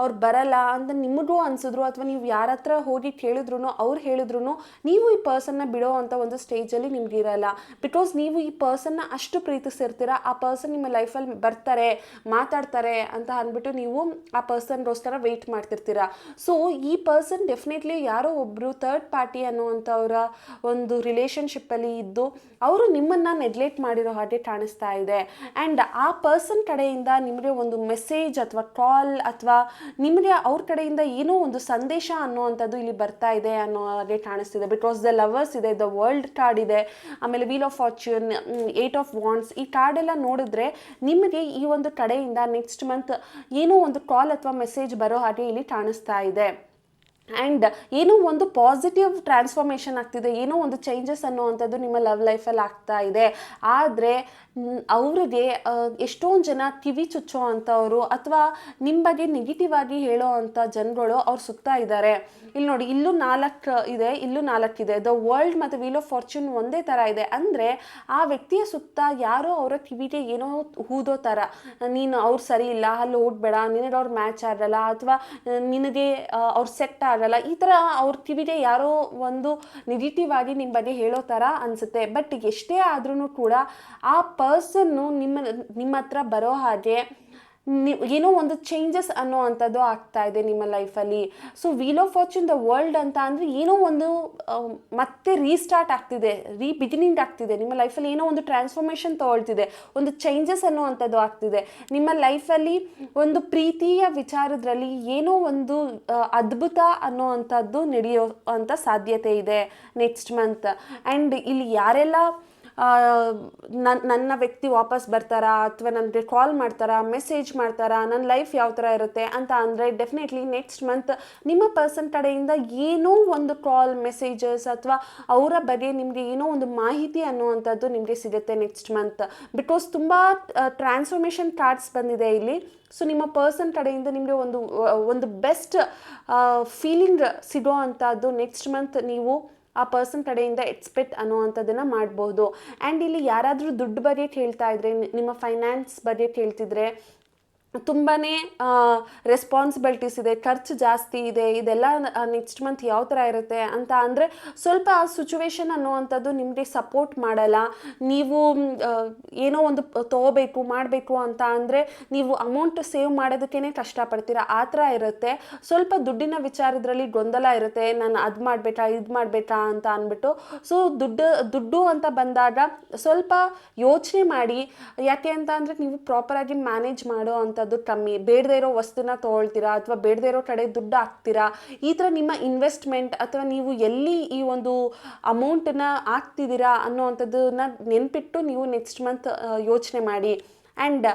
ಅವ್ರು ಬರಲ್ಲ ಅಂತ ನಿಮಗೂ ಅನಿಸಿದ್ರು ಅಥವಾ ನೀವು ಯಾರ ಹತ್ರ ಹೋಗಿ ಕೇಳಿದ್ರು ಅವ್ರು ಹೇಳಿದ್ರು ನೀವು ಈ ಪರ್ಸನ್ನ ಬಿಡೋ ಅಂತ ಒಂದು ಸ್ಟೇಜಲ್ಲಿ ನಿಮ್ಗೆ ಇರಲ್ಲ. ಬಿಕಾಸ್ ನೀವು ಈ ಪರ್ಸನ್ನ ಅಷ್ಟು ಪ್ರೀತಿಸಿರ್ತೀರ, ಆ ಪರ್ಸನ್ ನಿಮ್ಮ ಲೈಫಲ್ಲಿ ಬರ್ತಾರೆ, ಮಾತಾಡ್ತಾರೆ ಅಂತ ಅಂದ್ಬಿಟ್ಟು ನೀವು ಆ ಪರ್ಸನ್ಗೋಸ್ಕರ ವೆಯ್ಟ್ ಮಾಡ್ತಿರ್ತೀರ. ಸೊ ಈ ಪರ್ಸನ್ ಡೆಫಿನೆಟ್ಲಿ ಯಾರೋ ಒಬ್ಬರು ಥರ್ಡ್ ಪಾರ್ಟಿ ಅನ್ನುವಂಥವರ ಒಂದು ರಿಲೇಷನ್ಶಿಪ್ಪಲ್ಲಿ ಇದ್ದು, ಅವರು ನಿಮ್ಮನ್ನು ನೆಗ್ಲೆಕ್ಟ್ ಮಾಡಿರೋ ಹಾಗೆ ಕಾಣಿಸ್ತಾ ಇದೆ. ಆ್ಯಂಡ್ ಆ ಪರ್ಸನ್ ಕಡೆಯಿಂದ ನಿಮಗೆ ಒಂದು ಮೆಸೇಜ್ ಅಥವಾ ಕಾಲ್ ಅಥವಾ ನಿಮಗೆ ಅವ್ರ ಕಡೆಯಿಂದ ಏನೋ ಒಂದು ಸಂದೇಶ ಅನ್ನುವಂಥದ್ದು ಇಲ್ಲಿ ಬರ್ತಾ ಇದೆ ಅನ್ನೋ ಹಾಗೆ ಕಾಣಿಸ್ತಿದೆ. ಬಿಕಾಸ್ ದ ಲವರ್ಸ್ ಇದೆ ದ ವರ್ಲ್ಡ್ ಕಾರ್ಡ್ ಇದೆ, ಆಮೇಲೆ wheel of fortune eight of wands ಈ ಕಾರ್ಡ್ ಎಲ್ಲ ನೋಡಿದ್ರೆ ನಿಮಗೆ ಈ ಒಂದು ಕಡೆಯಿಂದ ನೆಕ್ಸ್ಟ್ ಮಂತ್ ಏನೋ ಒಂದು ಕಾಲ್ ಅಥವಾ ಮೆಸೇಜ್ ಬರೋ ಹಾಗೆ ಇಲ್ಲಿ ಕಾಣಿಸ್ತಾ ಇದೆ. ಆ್ಯಂಡ್ ಏನೋ ಒಂದು ಪಾಸಿಟಿವ್ ಟ್ರಾನ್ಸ್ಫಾರ್ಮೇಷನ್ ಆಗ್ತಿದೆ, ಏನೋ ಒಂದು ಚೇಂಜಸ್ ಅನ್ನುವಂಥದ್ದು ನಿಮ್ಮ ಲವ್ ಲೈಫಲ್ಲಿ ಆಗ್ತಾ ಇದೆ. ಆದರೆ ಅವರಿಗೆ ಎಷ್ಟೊಂದು ಜನ ಕಿವಿ ಚುಚ್ಚೋ ಅಂಥವ್ರು ಅಥವಾ ನಿಮ್ಮ ಬಗ್ಗೆ ನೆಗೆಟಿವ್ ಆಗಿ ಹೇಳೋ ಅಂಥ ಜನಗಳು ಅವ್ರು ಸುತ್ತಾ ಇದ್ದಾರೆ. ಇಲ್ಲಿ ನೋಡಿ, ಇಲ್ಲೂ ನಾಲ್ಕು ಇದೆ, ಇಲ್ಲೂ ನಾಲ್ಕು ಇದೆ. ದ ವರ್ಲ್ಡ್ ಮತ್ತು ವೀಲ್ ಆಫ್ ಫಾರ್ಚೂನ್ ಒಂದೇ ಥರ ಇದೆ. ಅಂದರೆ, ಆ ವ್ಯಕ್ತಿಯ ಸುತ್ತ ಯಾರೋ ಅವರ ಕಿವಿಗೆ ಏನೋ ಹೂದೋ ಥರ ನೀನು ಅವ್ರು ಸರಿ ಇಲ್ಲ, ಅಲ್ಲಿ ಓಡ್ಬೇಡ ನಿನಗೆ ಅವ್ರು ಮ್ಯಾಚ್ ಆಗಲ್ಲ ಅಥವಾ, ನಿನಗೆ ಅವ್ರು ಸೆಟ್ ಆಗಲ್ಲ. ಈ ಥರ ಅವ್ರ ಕಿವಿಗೆ ಯಾರೋ ಒಂದು ನೆಗೆಟಿವ್ ಆಗಿ ನಿಮ್ಮ ಬಗ್ಗೆ ಹೇಳೋ ಥರ ಅನಿಸುತ್ತೆ. ಬಟ್ ಎಷ್ಟೇ ಆದ್ರೂ ಕೂಡ ಆ ಪರ್ಸನ್ನು ನಿಮ್ಮ ನಿಮ್ಮ ಹತ್ರ ಬರೋ ಹಾಗೆ ನಿ- ಏನೋ ಒಂದು ಚೇಂಜಸ್ ಅನ್ನೋ ಅಂಥದ್ದು ಆಗ್ತಾ ಇದೆ ನಿಮ್ಮ ಲೈಫಲ್ಲಿ so wheel of fortune the world ಅಂತ ಅಂದರೆ ಏನೋ ಒಂದು ಮತ್ತೆ ರೀಸ್ಟಾರ್ಟ್ ಆಗ್ತಿದೆ ರೀ ಬಿಗಿನಿಂಗ್ ಆಗ್ತಿದೆ. ನಿಮ್ಮ ಲೈಫಲ್ಲಿ ಏನೋ ಒಂದು ಟ್ರಾನ್ಸ್ಫಾರ್ಮೇಷನ್ ತಗೊಳ್ತಿದೆ, ಒಂದು ಚೇಂಜಸ್ ಅನ್ನುವಂಥದ್ದು ಆಗ್ತಿದೆ. ನಿಮ್ಮ ಲೈಫಲ್ಲಿ ಒಂದು ಪ್ರೀತಿಯ ವಿಚಾರದಲ್ಲಿ ಏನೋ ಒಂದು ಅದ್ಭುತ ಅನ್ನೋ ಅಂಥದ್ದು ನಡೆಯೋ ಅಂಥ ಸಾಧ್ಯತೆ ಇದೆ ನೆಕ್ಸ್ಟ್ ಮಂತ್ ಆ್ಯಂಡ್ ಇಲ್ಲಿ ಯಾರೆಲ್ಲ ನನ್ನ ನನ್ನ ವ್ಯಕ್ತಿ ವಾಪಸ್ ಬರ್ತಾರಾ ಅಥವಾ ನನಗೆ ಕಾಲ್ ಮಾಡ್ತಾರಾ ಮೆಸೇಜ್ ಮಾಡ್ತಾರಾ ನನ್ನ ಲೈಫ್ ಯಾವ ಥರ ಇರುತ್ತೆ ಅಂತ ಅಂದರೆ ಡೆಫಿನೆಟ್ಲಿ ನೆಕ್ಸ್ಟ್ ಮಂತ್ ನಿಮ್ಮ ಪರ್ಸನ್ ಕಡೆಯಿಂದ ಏನೋ ಒಂದು ಕಾಲ್ ಮೆಸೇಜಸ್ ಅಥವಾ ಅವರ ಬಗ್ಗೆ ನಿಮಗೆ ಏನೋ ಒಂದು ಮಾಹಿತಿ ಅನ್ನುವಂಥದ್ದು ನಿಮಗೆ ಸಿಗುತ್ತೆ ನೆಕ್ಸ್ಟ್ ಮಂತ್ ಬಿಕಾಸ್ ತುಂಬ ಟ್ರಾನ್ಸ್ಫಾರ್ಮೇಷನ್ ಕಾರ್ಡ್ಸ್ ಬಂದಿದೆ ಇಲ್ಲಿ. ಸೊ ನಿಮ್ಮ ಪರ್ಸನ್ ಕಡೆಯಿಂದ ನಿಮಗೆ ಒಂದು ಒಂದು ಬೆಸ್ಟ್ ಫೀಲಿಂಗ್ ಸಿಗೋ ಅಂಥದ್ದು ನೆಕ್ಸ್ಟ್ ಮಂತ್ ನೀವು ಆ ಪರ್ಸನ್ ಕಡೆಯಿಂದ ಎಕ್ಸ್ಪೆಕ್ಟ್ ಅನ್ನುವಂಥದ್ದನ್ನು ಮಾಡ್ಬೋದು. ಆ್ಯಂಡ್ ಇಲ್ಲಿ ಯಾರಾದರೂ ದುಡ್ಡು ಬಜೆಟ್ ಹೇಳ್ತಾ ಇದ್ರೆ, ನಿಮ್ಮ ಫೈನಾನ್ಸ್ ಬಜೆಟ್ ಹೇಳ್ತಿದ್ರೆ ತುಂಬಾ ರೆಸ್ಪಾನ್ಸಿಬಿಲಿಟೀಸ್ ಇದೆ, ಖರ್ಚು ಜಾಸ್ತಿ ಇದೆ, ಇದೆಲ್ಲ ನೆಕ್ಸ್ಟ್ ಮಂತ್ ಯಾವ ಥರ ಇರುತ್ತೆ ಅಂತ ಅಂದರೆ ಸ್ವಲ್ಪ ಆ ಸಿಚುವೇಶನ್ ಅನ್ನುವಂಥದ್ದು ನಿಮಗೆ ಸಪೋರ್ಟ್ ಮಾಡಲ್ಲ. ನೀವು ಏನೋ ಒಂದು ತೊಗೋಬೇಕು, ಮಾಡಬೇಕು ಅಂತ ಅಂದರೆ ನೀವು ಅಮೌಂಟ್ ಸೇವ್ ಮಾಡೋದಕ್ಕೇ ಕಷ್ಟಪಡ್ತೀರಾ. ಆ ಥರ ಇರುತ್ತೆ. ಸ್ವಲ್ಪ ದುಡ್ಡಿನ ವಿಚಾರದಲ್ಲಿ ಗೊಂದಲ ಇರುತ್ತೆ. ನಾನು ಅದು ಮಾಡಬೇಕಾ, ಇದು ಮಾಡಬೇಕಾ ಅಂತ ಅಂದ್ಬಿಟ್ಟು ಸೊ ದುಡ್ಡು ದುಡ್ಡು ಅಂತ ಬಂದಾಗ ಸ್ವಲ್ಪ ಯೋಚನೆ ಮಾಡಿ. ಯಾಕೆ ಅಂತ ಅಂದರೆ ನೀವು ಪ್ರಾಪರಾಗಿ ಮ್ಯಾನೇಜ್ ಮಾಡೋ ಕಮ್ಮಿ. ಬೇಡದೇ ಇರೋ ವಸ್ತುನ ತೊಗೊಳ್ತೀರಾ ಅಥವಾ ಬೇಡದೇ ಇರೋ ಕಡೆ ದುಡ್ಡು ಹಾಕ್ತೀರಾ? ಈ ಥರ ನಿಮ್ಮ ಇನ್ವೆಸ್ಟ್ಮೆಂಟ್ ಅಥವಾ ನೀವು ಎಲ್ಲಿ ಈ ಒಂದು ಅಮೌಂಟನ್ನು ಹಾಕ್ತಿದ್ದೀರಾ ಅನ್ನೋವಂಥದ್ದನ್ನ ನೆನ್ಪಿಟ್ಟು ನೀವು ನೆಕ್ಸ್ಟ್ ಮಂತ್ ಯೋಚನೆ ಮಾಡಿ. ಆ್ಯಂಡ್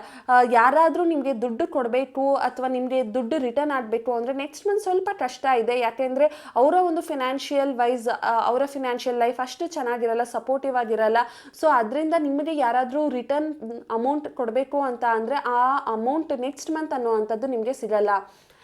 ಯಾರಾದರೂ ನಿಮಗೆ ದುಡ್ಡು ಕೊಡಬೇಕು ಅಥವಾ ನಿಮಗೆ ದುಡ್ಡು ರಿಟರ್ನ್ ಆಗಬೇಕು ಅಂದರೆ ನೆಕ್ಸ್ಟ್ ಮಂತ್ ಸ್ವಲ್ಪ ಕಷ್ಟ ಇದೆ. ಯಾಕೆಂದರೆ ಅವರ ಒಂದು ಫಿನಾನ್ಷಿಯಲ್ ವೈಸ್ ಅವರ ಫಿನಾನ್ಷಿಯಲ್ ಲೈಫ್ ಅಷ್ಟು ಚೆನ್ನಾಗಿರಲ್ಲ ಸಪೋರ್ಟಿವ್ ಆಗಿರಲ್ಲ. ಸೊ ಅದರಿಂದ ನಿಮಗೆ ಯಾರಾದರೂ ರಿಟರ್ನ್ ಅಮೌಂಟ್ ಕೊಡಬೇಕು ಅಂತ ಅಂದರೆ ಆ ಅಮೌಂಟ್ ನೆಕ್ಸ್ಟ್ ಮಂತ್ ಅನ್ನೋವಂಥದ್ದು ನಿಮಗೆ ಸಿಗಲ್ಲ.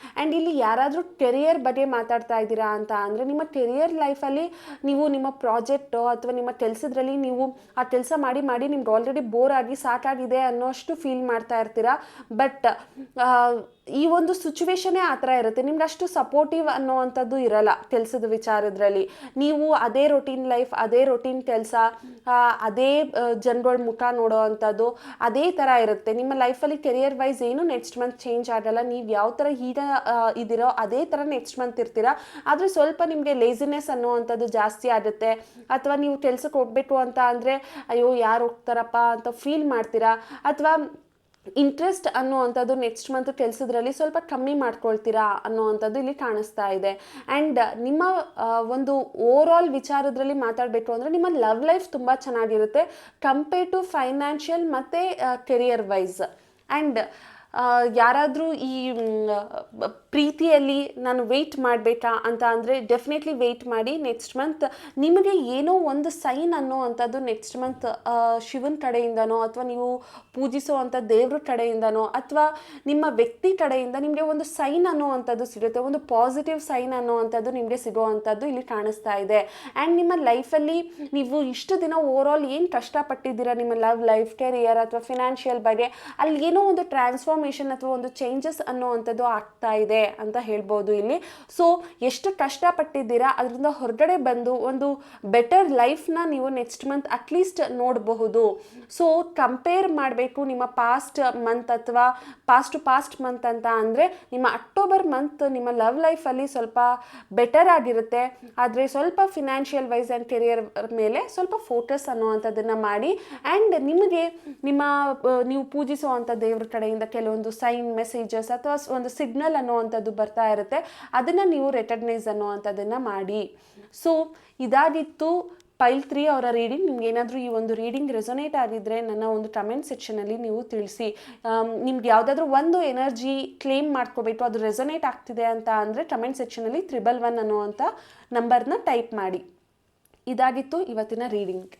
ಆ್ಯಂಡ್ ಇಲ್ಲಿ ಯಾರಾದರೂ ಕೆರಿಯರ್ ಬಗ್ಗೆ ಮಾತಾಡ್ತಾ ಇದ್ದೀರಾ ಅಂತ ಅಂದರೆ ನಿಮ್ಮ ಕೆರಿಯರ್ ಲೈಫಲ್ಲಿ ನೀವು ನಿಮ್ಮ ಪ್ರಾಜೆಕ್ಟು ಅಥವಾ ನಿಮ್ಮ ಕೆಲಸದಲ್ಲಿ ನೀವು ಆ ಕೆಲಸ ಮಾಡಿ ಮಾಡಿ ನಿಮ್ಗೆ ಆಲ್ರೆಡಿ ಬೋರ್ ಆಗಿ ಸಾಕಾಗಿದೆ ಅನ್ನೋಷ್ಟು ಫೀಲ್ ಮಾಡ್ತಾ ಇರ್ತೀರಾ? ಬಟ್ ಈ ಒಂದು ಸಿಚುವೇಶನೇ ಆ ಥರ ಇರುತ್ತೆ. ನಿಮ್ಗೆ ಅಷ್ಟು ಸಪೋರ್ಟಿವ್ ಅನ್ನೋವಂಥದ್ದು ಇರಲ್ಲ ಕೆಲಸದ ವಿಚಾರದಲ್ಲಿ ನೀವು ಅದೇ ರೊಟೀನ್ ಲೈಫ್ ಅದೇ ರೊಟೀನ್ ಕೆಲಸ ಅದೇ ಜನಗಳ ಮುಖ ನೋಡೋ ಅಂಥದ್ದು, ಅದೇ ಥರ ಇರುತ್ತೆ. ನಿಮ್ಮ ಲೈಫಲ್ಲಿ ಕೆರಿಯರ್ ವೈಸ್ ಏನು ನೆಕ್ಸ್ಟ್ ಮಂತ್ ಚೇಂಜ್ ಆಗಲ್ಲ. ನೀವು ಯಾವ ಥರ ಈಗ ಆ, ಇದ್ದೀರೋ ಅದೇ ಥರ ನೆಕ್ಸ್ಟ್ ಮಂತ್ ಇರ್ತೀರಾ? ಆದರೆ ಸ್ವಲ್ಪ ನಿಮಗೆ ಲೇಸಿನೆಸ್ ಅನ್ನುವಂಥದ್ದು ಜಾಸ್ತಿ ಆಗುತ್ತೆ. ಅಥವಾ ನೀವು ಕೆಲ್ಸಕ್ಕೆ ಹೋಗಬೇಕು ಅಂತ ಅಂದರೆ ಅಯ್ಯೋ ಯಾರು ಹೋಗ್ತಾರಪ್ಪ? ಅಂತ ಫೀಲ್ ಮಾಡ್ತೀರಾ? ಅಥವಾ ಇಂಟ್ರೆಸ್ಟ್ ಅನ್ನುವಂಥದ್ದು ನೆಕ್ಸ್ಟ್ ಮಂತ್ ಕೆಲಸದ್ರಲ್ಲಿ ಸ್ವಲ್ಪ ಕಮ್ಮಿ ಮಾಡ್ಕೊಳ್ತೀರಾ ಅನ್ನುವಂಥದ್ದು ಇಲ್ಲಿ ಕಾಣಿಸ್ತಾ ಇದೆ. ಆ್ಯಂಡ್ ನಿಮ್ಮ ಒಂದು ಓವರ್ ಆಲ್ ವಿಚಾರದಲ್ಲಿ ಮಾತಾಡಬೇಕು ಅಂದರೆ ನಿಮ್ಮ ಲವ್ ಲೈಫ್ ತುಂಬ ಚೆನ್ನಾಗಿರುತ್ತೆ ಕಂಪೇರ್ ಟು ಫೈನಾನ್ಷಿಯಲ್ ಮತ್ತು ಕೆರಿಯರ್ ವೈಸ್ ಆ್ಯಂಡ್ ಯಾರಾದರೂ ಈ ಪ್ರೀತಿಯಲ್ಲಿ ನಾನು ವೆಯ್ಟ್ ಮಾಡಬೇಕಾ ಅಂತ ಅಂದರೆ ಡೆಫಿನೆಟ್ಲಿ ವೆಯ್ಟ್ ಮಾಡಿ ನೆಕ್ಸ್ಟ್ ಮಂತ್ ನಿಮಗೆ ಏನೋ ಒಂದು ಸೈನ್ ಅನ್ನೋ ಅಂಥದ್ದು ನೆಕ್ಸ್ಟ್ ಮಂತ್ ಶಿವನ ಕಡೆಯಿಂದನೋ ಅಥವಾ ನೀವು ಪೂಜಿಸೋ ಅಂಥ ದೇವ್ರ ಕಡೆಯಿಂದನೋ ಅಥವಾ ನಿಮ್ಮ ವ್ಯಕ್ತಿ ಕಡೆಯಿಂದ ನಿಮಗೆ ಒಂದು ಸೈನ್ ಅನ್ನೋ ಅಂಥದ್ದು ಸಿಗುತ್ತೆ, ಒಂದು ಪಾಸಿಟಿವ್ ಸೈನ್ ಅನ್ನೋ ಅಂಥದ್ದು ನಿಮಗೆ ಸಿಗೋ ಅಂಥದ್ದು ಇಲ್ಲಿ ಕಾಣಿಸ್ತಾ ಇದೆ. ಆ್ಯಂಡ್ ನಿಮ್ಮ ಲೈಫಲ್ಲಿ ನೀವು ಇಷ್ಟು ದಿನ ಓವರ್ ಆಲ್ ಏನು ಕಷ್ಟಪಟ್ಟಿದ್ದೀರಾ ನಿಮ್ಮ ಲವ್ ಲೈಫ್ ಕೆರಿಯರ್ ಅಥವಾ ಫಿನಾನ್ಷಿಯಲ್ ಬಗ್ಗೆ? ಅಲ್ಲಿ ಏನೋ ಒಂದು ಟ್ರಾನ್ಸ್ಫಾರ್ಮೇಷನ್ ಅಥವಾ ಒಂದು ಚೇಂಜಸ್ ಅನ್ನುವಂಥದ್ದು ಆಗ್ತಾ ಇದೆ ಅಂತ ಹೇಳ್ಬೋದು ಇಲ್ಲಿ. ಸೊ ಎಷ್ಟು ಕಷ್ಟಪಟ್ಟಿದ್ದೀರಾ? ಅದರಿಂದ ಹೊರಗಡೆ ಬಂದು ಒಂದು ಬೆಟರ್ ಲೈಫ್ನ ನೀವು ನೆಕ್ಸ್ಟ್ ಮಂತ್ ಅಟ್ಲೀಸ್ಟ್ ನೋಡಬಹುದು. ಸೊ ಕಂಪೇರ್ ಮಾಡಬೇಕು ನಿಮ್ಮ ಪಾಸ್ಟ್ ಮಂತ್ ಅಥವಾ ಪಾಸ್ಟ್ ಟು ಪಾಸ್ಟ್ ಮಂತ್ ಅಂತ ಅಂದರೆ, ನಿಮ್ಮ ಅಕ್ಟೋಬರ್ ಮಂತ್ ನಿಮ್ಮ ಲವ್ ಲೈಫಲ್ಲಿ ಸ್ವಲ್ಪ ಬೆಟರ್ ಆಗಿರುತ್ತೆ. ಆದರೆ ಸ್ವಲ್ಪ ಫಿನಾನ್ಷಿಯಲ್ ವೈಸ್ ಆ್ಯಂಡ್ ಕೆರಿಯರ್ ಮೇಲೆ ಸ್ವಲ್ಪ ಫೋಕಸ್ ಅನ್ನುವಂಥದ್ದನ್ನು ಮಾಡಿ ಆ್ಯಂಡ್ ನಿಮಗೆ ನಿಮ್ಮ, ನೀವು ಪೂಜಿಸುವಂಥ ದೇವ್ರ ಕಡೆಯಿಂದ ಕೆಲವೊಂದು ಸೈನ್ ಮೆಸೇಜಸ್ ಅಥವಾ ಒಂದು ಸಿಗ್ನಲ್ ಅನ್ನುವಂಥದ್ದು ಬರ್ತಾ ಇರುತ್ತೆ. ಅದನ್ನು ನೀವು ರೆಕಗ್ನೈಸ್ ಅನ್ನುವಂಥದ್ದನ್ನು ಮಾಡಿ. ಸೊ ಇದಾಗಿತ್ತು ಪೈಲ್ ತ್ರೀ ಅವರ ರೀಡಿಂಗ್ ನಿಮ್ಗೆ ಏನಾದರೂ ಈ ಒಂದು ರೀಡಿಂಗ್ ರೆಸೊನೇಟ್ ಆಗಿದ್ದರೆ ನನ್ನ ಒಂದು ಕಮೆಂಟ್ ಸೆಕ್ಷನಲ್ಲಿ ನೀವು ತಿಳಿಸಿ. ನಿಮ್ಗೆ ಯಾವುದಾದ್ರೂ ಒಂದು ಎನರ್ಜಿ ಕ್ಲೇಮ್ ಮಾಡ್ಕೋಬೇಕು ಅದು ರೆಸೊನೇಟ್ ಆಗ್ತಿದೆ ಅಂತ ಅಂದರೆ ಕಮೆಂಟ್ ಸೆಕ್ಷನಲ್ಲಿ ತ್ರಿಬಲ್ ಒನ್ ಅನ್ನುವಂಥ ನಂಬರ್ನ ಟೈಪ್ ಮಾಡಿ. ಇದಾಗಿತ್ತು ಇವತ್ತಿನ ರೀಡಿಂಗ್